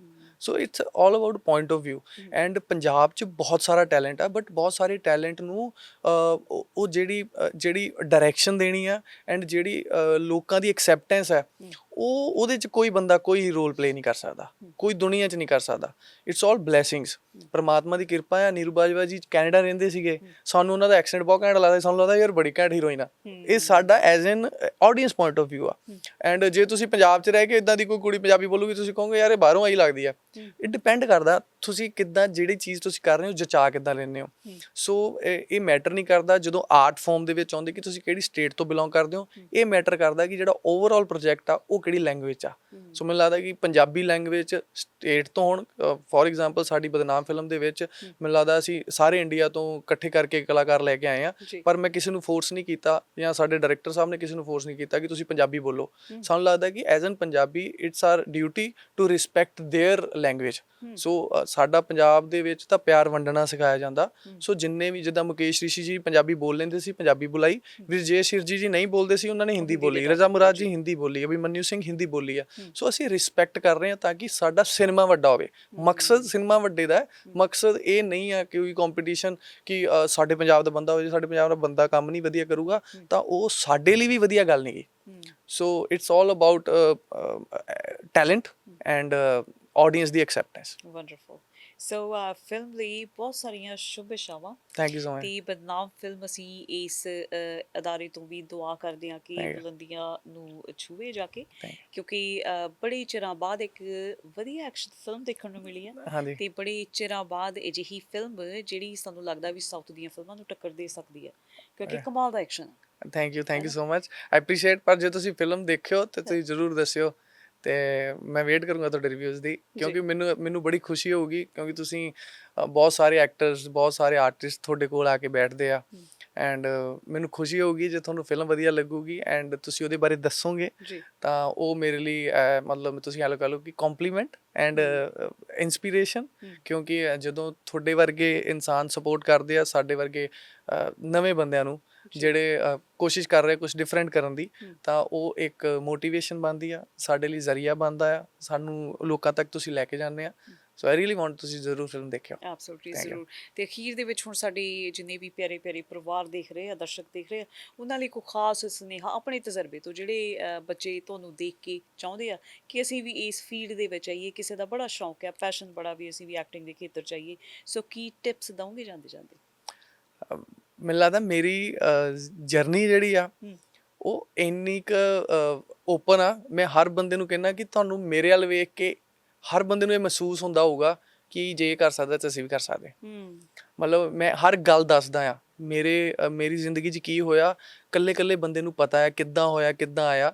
So it's all about point of View. And Punjab 'ਚ ਬਹੁਤ ਸਾਰਾ ਟੈਲੈਂਟ ਆ ਬਟ ਬਹੁਤ ਸਾਰੇ ਟੈਲੈਂਟ ਨੂੰ ਉਹ ਜਿਹੜੀ ਜਿਹੜੀ ਡਾਇਰੈਕਸ਼ਨ ਦੇਣੀ ਆ ਐਂਡ ਜਿਹੜੀ ਲੋਕਾਂ ਦੀ ਐਕਸੈਪਟੈਂਸ ਹੈ ਉਹ ਉਹਦੇ ਚ ਕੋਈ ਬੰਦਾ ਕੋਈ ਰੋਲ ਪਲੇ ਨਹੀਂ ਕਰ ਸਕਦਾ ਕੋਈ ਦੁਨੀਆ ਚ ਨਹੀਂ ਕਰ ਸਕਦਾ। ਇਟਸ ਆਲ ਬਲੇਸਿੰਗਸ ਪਰਮਾਤਮਾ ਦੀ ਕਿਰਪਾ ਹੈ ਨੀਰੂ ਬਾਜਵਾ ਜੀ ਕੈਨੇਡਾ ਰਹਿੰਦੇ ਸੀਗੇ। ਸਾਨੂੰ ਉਹਨਾਂ ਦਾ ਐਕਸੈਂਟ ਬਹੁਤ ਘੈਂਟ ਲੱਗਦਾ ਸਾਨੂੰ ਲੱਗਦਾ ਯਾਰ ਬੜੀ ਘੈਂਟ ਹੀਰੋਇਨ ਆ। ਇਹ ਸਾਡਾ as an audience point of View ਆ। ਐਂਡ ਜੇ ਤੁਸੀਂ ਪੰਜਾਬ 'ਚ ਰਹਿ ਕੇ ਇਦਾਂ ਦੀ ਕੋਈ ਕੁੜੀ ਪੰਜਾਬੀ ਬੋਲੂਗੀ ਤੁਸੀਂ ਕਹੋਗੇ ਯਾਰ ਇਹ ਬਾਹਰੋਂ ਆਈ ਲੱਗਦੀ ਆ। ਇਟ ਡਿਪੈਂਡ ਕਰਦਾ ਤੁਸੀਂ ਕਿੱਦਾਂ ਜਿਹੜੀ ਚੀਜ਼ ਤੁਸੀਂ ਕਰ ਰਹੇ ਹੋ ਜਚਾ ਕਿੱਦਾਂ ਲੈਂਦੇ ਹੋ। ਸੋ ਇਹ ਇਹ ਮੈਟਰ ਨਹੀਂ ਕਰਦਾ ਜਦੋਂ ਆਰਟ ਫਾਰਮ ਦੇ ਵਿੱਚ ਆਉਂਦੇ ਕਿ ਤੁਸੀਂ ਕਿਹੜੀ ਸਟੇਟ ਤੋਂ ਬਿਲੋਂਗ ਕਰਦੇ ਹੋ। ਇਹ ਮੈਟਰ ਕਰਦਾ ਕਿ ਜਿਹੜਾ ਓਵਰਆਲ ਪ੍ਰੋਜੈਕਟ ਆ ਉਹ ਕਿਹੜੀ ਲੈਂਗੁਏਜ ਆ ਸੋ ਮੈਨੂੰ ਲੱਗਦਾ ਕਿ ਪੰਜਾਬੀ ਲੈਂਗੁਏਜ ਸਟੇਟ ਤੋਂ ਹੁਣ ਫੋਰ ਐਗਜ਼ਾਮਪਲ ਸਾਡੀ ਬਦਨਾਮ ਫਿਲਮ ਦੇ ਵਿੱਚ ਮੈਨੂੰ ਲੱਗਦਾ ਅਸੀਂ ਸਾਰੇ ਇੰਡੀਆ ਤੋਂ ਇਕੱਠੇ ਕਰਕੇ ਕਲਾਕਾਰ ਲੈ ਕੇ ਆਏ ਆ ਜੀ। ਪਰ ਮੈਂ ਕਿਸੇ ਨੂੰ ਫੋਰਸ ਨਹੀਂ ਕੀਤਾ ਜਾਂ ਸਾਡੇ ਡਾਇਰੈਕਟਰ ਸਾਹਿਬ ਨੇ ਕਿਸੇ ਨੂੰ ਫੋਰਸ ਨਹੀਂ ਕੀਤਾ ਕਿ ਤੁਸੀਂ ਪੰਜਾਬੀ ਬੋਲੋ ਸਾਨੂੰ ਲੱਗਦਾ ਕਿ as an Punjabi it's our duty to respect their language so uh, ਸਾਡਾ ਪੰਜਾਬ ਦੇ ਵਿੱਚ ਤਾਂ ਪਿਆਰ ਵੰਡਣਾ ਸਿਖਾਇਆ ਜਾਂਦਾ ਸੋ ਜਿੰਨੇ ਵੀ ਜਿੱਦਾਂ ਮੁਕੇਸ਼ ਰਿਸ਼ੀ ਜੀ ਪੰਜਾਬੀ ਬੋਲ ਲੈਂਦੇ ਸੀ ਪੰਜਾਬੀ ਬੁਲਾਈ ਵਿਜੇ ਸ਼ਿਰਜੀ ਜੀ ਨਹੀਂ ਬੋਲਦੇ ਸੀ ਉਹਨਾਂ ਨੇ ਹਿੰਦੀ ਬੋਲੀ ਰਜ਼ਾ ਮੁਰਾਦ ਜੀ ਹਿੰਦੀ ਬੋਲੀ ਅਭਿਮਨਿਊ ਸਿੰਘ ਹਿੰਦੀ ਬੋਲੀ ਆ। ਸੋ ਅਸੀਂ ਰਿਸਪੈਕਟ ਕਰ ਰਹੇ ਹਾਂ ਤਾਂ ਕਿ ਸਾਡਾ ਸਿਨੇਮਾ ਵੱਡਾ ਹੋਵੇ। ਮਕਸਦ ਸਿਨੇਮਾ ਵੱਡੇ ਦਾ ਹੈ। ਮਕਸਦ ਇਹ ਨਹੀਂ ਆ ਕਿ ਕੋਈ ਕੰਪੀਟੀਸ਼ਨ ਕਿ ਸਾਡੇ ਪੰਜਾਬ ਦਾ ਬੰਦਾ ਹੋ ਜੇ ਸਾਡੇ ਪੰਜਾਬ ਦਾ ਬੰਦਾ ਕੰਮ ਨਹੀਂ ਵਧੀਆ ਕਰੂਗਾ ਤਾਂ ਉਹ ਸਾਡੇ ਲਈ ਵੀ ਵਧੀਆ ਗੱਲ ਨਹੀਂ so it's all about talent and audience the acceptance wonderful so film ਲਈ ਬਹੁਤ ਸਾਰੀਆਂ ਸ਼ੁਭ ਇਸ਼ਾਵਾਂ ਥੈਂਕ ਯੂ ਸੋ ਮਚ ਤੇ ਬਦਨਾਮ ਫਿਲਮ ਅਸੀਂ ਇਸ ਅਦਾਰੇ ਤੋਂ ਵੀ ਦੁਆ ਕਰਦੇ ਹਾਂ ਕਿ. ਬੁਲੰਦੀਆਂ ਨੂੰ ਛੂਵੇ ਜਾ ਕੇ ਕਿਉਂਕਿ ਬੜੇ ਚਿਰਾਂ ਬਾਅਦ ਇੱਕ ਵਧੀਆ ਐਕਸ਼ਨ ਫਿਲਮ ਦੇਖਣ ਨੂੰ ਮਿਲੀ ਹੈ ਤੇ ਬੜੇ ਚਿਰਾਂ ਬਾਅਦ ਅਜਿਹੀ ਫਿਲਮ ਜਿਹੜੀ ਸਾਨੂੰ ਲੱਗਦਾ ਵੀ ਸਾਊਥ ਦੀਆਂ ਫਿਲਮਾਂ ਨੂੰ ਟੱਕਰ ਦੇ ਸਕਦੀ ਹੈ ਕਿਉਂਕਿ ਕਮਾਲ ਦਾ ਐਕਸ਼ਨ ਹੈ। Thank you thank you so much I appreciate ਪਰ ਜੇ ਤੁਸੀਂ ਫਿਲਮ ਦੇਖਿਓ ਤੇ ਤੁਸੀਂ ਜਰੂਰ ਦੱਸਿਓ ਤੇ ਮੈਂ ਵੇਟ ਕਰੂੰਗਾ ਤੁਹਾਡੇ ਰਿਵਿਊਜ਼ ਦੀ ਕਿਉਂਕਿ ਮੈਨੂੰ ਮੈਨੂੰ ਬੜੀ ਖੁਸ਼ੀ ਹੋਊਗੀ ਕਿਉਂਕਿ ਤੁਸੀਂ ਬਹੁਤ ਸਾਰੇ ਐਕਟਰਸ ਬਹੁਤ ਸਾਰੇ ਆਰਟਿਸਟ ਤੁਹਾਡੇ ਕੋਲ ਆ ਕੇ ਬੈਠਦੇ ਆ ਐਂਡ ਮੈਨੂੰ ਖੁਸ਼ੀ ਹੋਊਗੀ ਜੇ ਤੁਹਾਨੂੰ ਫਿਲਮ ਵਧੀਆ ਲੱਗੂਗੀ ਐਂਡ ਤੁਸੀਂ ਉਹਦੇ ਬਾਰੇ ਦੱਸੋਗੇ ਤਾਂ ਉਹ ਮੇਰੇ ਲਈ ਮਤਲਬ ਤੁਸੀਂ ਇਹ ਲਓ ਕਹ ਲਓ ਕਿ ਕੰਪਲੀਮੈਂਟ ਐਂਡ ਇਨਸਪੀਰੇਸ਼ਨ ਕਿਉਂਕਿ ਜਦੋਂ ਤੁਹਾਡੇ ਵਰਗੇ ਇਨਸਾਨ ਸਪੋਰਟ ਕਰਦੇ ਆ ਸਾਡੇ ਵਰਗੇ ਨਵੇਂ ਬੰਦਿਆਂ ਨੂੰ ਜਿਹੜੇ ਅ, ਕੋਸ਼ਿਸ਼ ਕਰ ਰਹੇ ਕੁਝ ਡਿਫਰੈਂਟ ਕਰਨ ਦੀ ਤਾਂ ਉਹ ਇੱਕ ਮੋਟੀਵੇਸ਼ਨ ਬਣਦੀ ਆ ਸਾਡੇ ਲਈ ਜ਼ਰੀਆ ਬਣਦਾ ਆ ਸਾਨੂੰ ਲੋਕਾਂ ਤੱਕ ਤੁਸੀਂ ਲੈ ਕੇ ਜਾਂਦੇ ਆ। ਸੋ ਆਈ ਰੀਲੀ ਵਾਂਟ ਤੁਸੀਂ ਜ਼ਰੂਰ ਫਿਲਮ ਦੇਖਿਓ। Absolutely Thank you. ਜ਼ਰੂਰ। ਤੇ ਅਖੀਰ ਦੇ ਵਿੱਚ ਹੁਣ ਸਾਡੇ ਜਿੰਨੇ ਵੀ ਪਿਆਰੇ ਪਿਆਰੇ ਪਰਿਵਾਰ ਦੇਖ ਰਹੇ ਆ ਦਰਸ਼ਕ ਦੇਖ ਰਹੇ ਆ ਉਹਨਾਂ ਲਈ ਕੋਈ ਖਾਸ ਸੁਨੇਹਾ ਆਪਣੇ ਤਜਰਬੇ ਤੋਂ ਜਿਹੜੇ ਅ, ਬੱਚੇ ਤੁਹਾਨੂੰ ਦੇਖ ਕੇ ਚਾਹੁੰਦੇ ਆ ਕਿ ਅਸੀਂ ਵੀ ਇਸ ਫੀਲਡ ਦੇ ਵਿੱਚ ਆਈਏ ਕਿਸੇ ਦਾ ਬੜਾ ਸ਼ੌਂਕ ਹੈ ਪੈਸ਼ਨ ਬੜਾ ਵੀ ਅਸੀਂ ਵੀ ਐਕਟਿੰਗ ਦੇ ਖੇਤਰ ਚ ਆਈਏ। ਸੋ ਕੀ ਟਿਪਸ ਦਵੋਗੇ ਜਾਂਦੇ ਜਾਂਦੇ ਮੈਨੂੰ ਲੱਗਦਾ ਮੇਰੀ ਜਰਨੀ ਜਿਹੜੀ ਆ। ਉਹ ਇੰਨੀ ਕ ਓਪਨ ਆ। ਮੈਂ ਹਰ ਬੰਦੇ ਨੂੰ ਕਹਿੰਦਾ ਕਿ ਤੁਹਾਨੂੰ ਮੇਰੇ ਵੱਲ ਵੇਖ ਕੇ ਹਰ ਬੰਦੇ ਨੂੰ ਇਹ ਮਹਿਸੂਸ ਹੁੰਦਾ ਹੋਊਗਾ ਕਿ ਜੇ ਇਹ ਕਰ ਸਕਦਾ ਤਾਂ ਅਸੀਂ ਵੀ ਕਰ ਸਕਦੇ ਹੂੰ। ਮਤਲਬ ਮੈਂ ਹਰ ਗੱਲ ਦੱਸਦਾ ਆ। ਮੇਰੇ ਮੇਰੀ ਜ਼ਿੰਦਗੀ 'ਚ ਕੀ ਹੋਇਆ ਕੱਲੇ ਕੱਲੇ ਬੰਦੇ ਨੂੰ ਪਤਾ ਹੈ ਕਿੱਦਾਂ ਹੋਇਆ ਕਿੱਦਾਂ ਆਇਆ।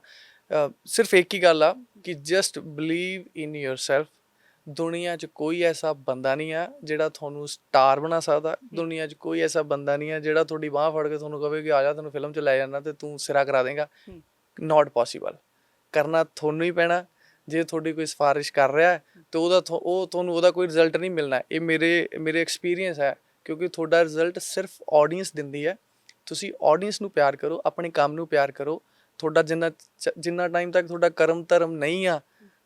ਸਿਰਫ ਇੱਕ ਹੀ ਗੱਲ ਆ ਕਿ ਜਸਟ ਬਲੀਵ ਇਨ ਯੋਰਸੈਲਫ ਦੁਨੀਆ 'ਚ ਕੋਈ ਐਸਾ ਬੰਦਾ ਨਹੀਂ ਆ ਜਿਹੜਾ ਤੁਹਾਨੂੰ ਸਟਾਰ ਬਣਾ ਸਕਦਾ। ਦੁਨੀਆ 'ਚ ਕੋਈ ਐਸਾ ਬੰਦਾ ਨਹੀਂ ਆ ਜਿਹੜਾ ਤੁਹਾਡੀ ਬਾਹ ਫੜ ਕੇ ਤੁਹਾਨੂੰ ਕਹੇ ਕਿ ਆ ਜਾ ਤੈਨੂੰ ਫਿਲਮ 'ਚ ਲੈ ਜਾਣਾ ਤੇ ਤੂੰ ਸਿਰਾ ਕਰਾ ਦੇਗਾ। ਨਾਟ ਪੋਸੀਬਲ ਕਰਨਾ ਤੁਹਾਨੂੰ ਹੀ ਪੈਣਾ। ਜੇ ਤੁਹਾਡੀ ਕੋਈ ਸਿਫਾਰਿਸ਼ ਕਰ ਰਿਹਾ ਤੇ ਉਹਦਾ ਉਹ ਤੁਹਾਨੂੰ ਉਹਦਾ ਕੋਈ ਰਿਜ਼ਲਟ ਨਹੀਂ ਮਿਲਣਾ। ਇਹ ਮੇਰੇ ਮੇਰੇ ਐਕਸਪੀਰੀਅੰਸ ਹੈ ਕਿਉਂਕਿ ਤੁਹਾਡਾ ਰਿਜ਼ਲਟ ਸਿਰਫ ਆਡੀਅנס ਦਿੰਦੀ ਹੈ। ਤੁਸੀਂ ਆਡੀਅנס ਨੂੰ ਪਿਆਰ ਕਰੋ ਆਪਣੇ ਕੰਮ ਨੂੰ ਪਿਆਰ ਕਰੋ। ਤੁਹਾਡਾ ਜਿੰਨਾ ਜਿੰਨਾ ਟਾਈਮ ਤੱਕ ਤੁਹਾਡਾ ਕਰਮ ਧਰਮ ਨਹੀਂ ਆ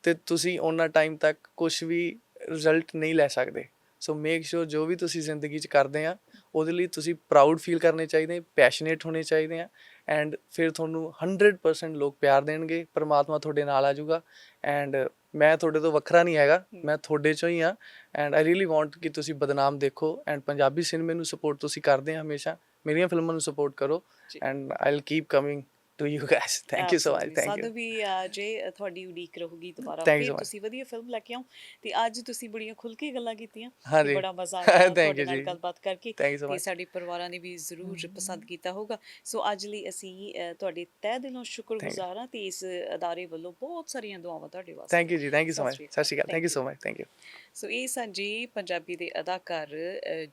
ਤੇ ਤੁਸੀਂ ਉਹਨਾਂ ਟਾਈਮ ਤੱਕ ਕੁਝ ਵੀ ਰਿਜ਼ਲਟ ਨਹੀਂ ਲੈ ਸਕਦੇ ਸੋ ਮੇਕ ਸ਼ੋਰ ਜੋ ਵੀ ਤੁਸੀਂ ਜ਼ਿੰਦਗੀ 'ਚ ਕਰਦੇ ਆ ਉਹਦੇ ਲਈ ਤੁਸੀਂ ਪ੍ਰਾਊਡ ਫੀਲ ਕਰਨੇ ਚਾਹੀਦੇ ਪੈਸ਼ਨੇਟ ਹੋਣੇ ਚਾਹੀਦੇ ਆ ਐਂਡ ਫਿਰ ਤੁਹਾਨੂੰ 100% ਲੋਕ ਪਿਆਰ ਦੇਣਗੇ ਪਰਮਾਤਮਾ ਤੁਹਾਡੇ ਨਾਲ ਆ ਜਾਊਗਾ ਐਂਡ ਮੈਂ ਤੁਹਾਡੇ ਤੋਂ ਵੱਖਰਾ ਨਹੀਂ ਹੈਗਾ ਮੈਂ ਤੁਹਾਡੇ ਚੋਂ ਹੀ ਆ ਐਂਡ ਆਈ ਰੀਲੀ ਵਾਂਟ ਕਿ ਤੁਸੀਂ ਬਦਨਾਮ ਦੇਖੋ ਐਂਡ ਪੰਜਾਬੀ ਸਿਨੇਮੇ ਨੂੰ ਸਪੋਰਟ ਤੁਸੀਂ ਕਰਦੇ ਆ ਹਮੇਸ਼ਾ ਮੇਰੀਆਂ ਫਿਲਮਾਂ ਨੂੰ ਸਪੋਰਟ ਕਰੋ। And I will keep coming to you guys thank you so much. Thank ਸਾਨੂੰ ਯੂ ਵੀ ਅ, ਜੇ ਅ, ਤੁਹਾਡੀ ਉਡੀਕ ਰਹੂਗੀ ਦੁਬਾਰਾ Thank you ਫਿਰ much. ਤੁਸੀਂ ਵਧੀਆ ਫਿਲਮ ਲੈ ਕੇ ਆਓ ਤੇ ਅੱਜ ਤੁਸੀਂ ਬੜੀਆਂ ਖੁੱਲ ਕੇ ਗੱਲਾਂ ਕੀਤੀਆਂ ਤੇ ਹਾਂਜੀ। ਬੜਾ ਮਜ਼ਾ (laughs) ਆਇਆ Thank ਤੁਹਾਡੇ you ਨਾਲ ਜੀ। ਗੱਲਬਾਤ ਕਰਕੇ Thank you so ਤੇ much. ਸਾਡੇ ਪਰਿਵਾਰਾਂ ਨੇ ਵੀ ਜ਼ਰੂਰ ਪਸੰਦ ਕੀਤਾ ਹੋਊਗਾ ਸੋ ਅੱਜ ਲਈ ਅਸੀਂ ਅ, ਤੁਹਾਡੇ ਤਹਿ ਦਿਲੋਂ ਸ਼ੁਕਰਗੁਜ਼ਾਰ ਹਾਂ ਤੇ ਇਸ ਅਦਾਰੇ ਵੱਲੋਂ ਬਹੁਤ ਸਾਰੀਆਂ ਦੁਆਵਾਂ ਤੁਹਾਡੇ ਵਾਸਤੇ ਥੈਂਕ ਯੂ ਜੀ ਥੈਂਕ ਯੂ ਸੋ ਸਤਿ ਮਚ ਸ਼੍ਰੀ ਸਤਿ ਸ਼੍ਰੀ ਅਕਾਲ thank you. So much thank you so ਇਹ ਸਨ ਜੀ ਪੰਜਾਬੀ ਦੇ ਅਦਾਕਾਰ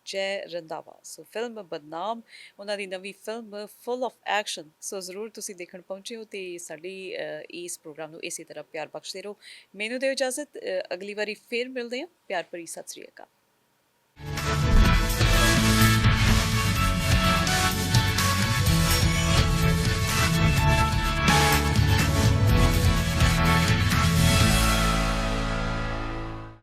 ਜੈ ਰੰਧਾਵਾ। ਸੋ ਫਿਲਮ ਬਦਨਾਮ, ਉਹਨਾਂ ਦੀ ਨਵੀਂ film full of action so ਜ਼ਰੂਰ ਤੁਸੀਂ ਦੇਖਣ ਪਹੁੰਚੇ ਹੋ ਤੇ ਸਾਡੀ ਇਸ ਪ੍ਰੋਗਰਾਮ ਨੂੰ ਇਸੇ ਤਰ੍ਹਾਂ ਪਿਆਰ ਬਖਸ਼ਦੇ ਰਹੋ। ਮੈਨੂੰ ਦਿਓ ਇਜਾਜ਼ਤ ਅਗਲੀ ਵਾਰੀ ਫੇਰ ਮਿਲਦੇ ਹਾਂ। ਪਿਆਰ ਭਰੀ ਸਤਿ ਸ੍ਰੀ ਅਕਾਲ।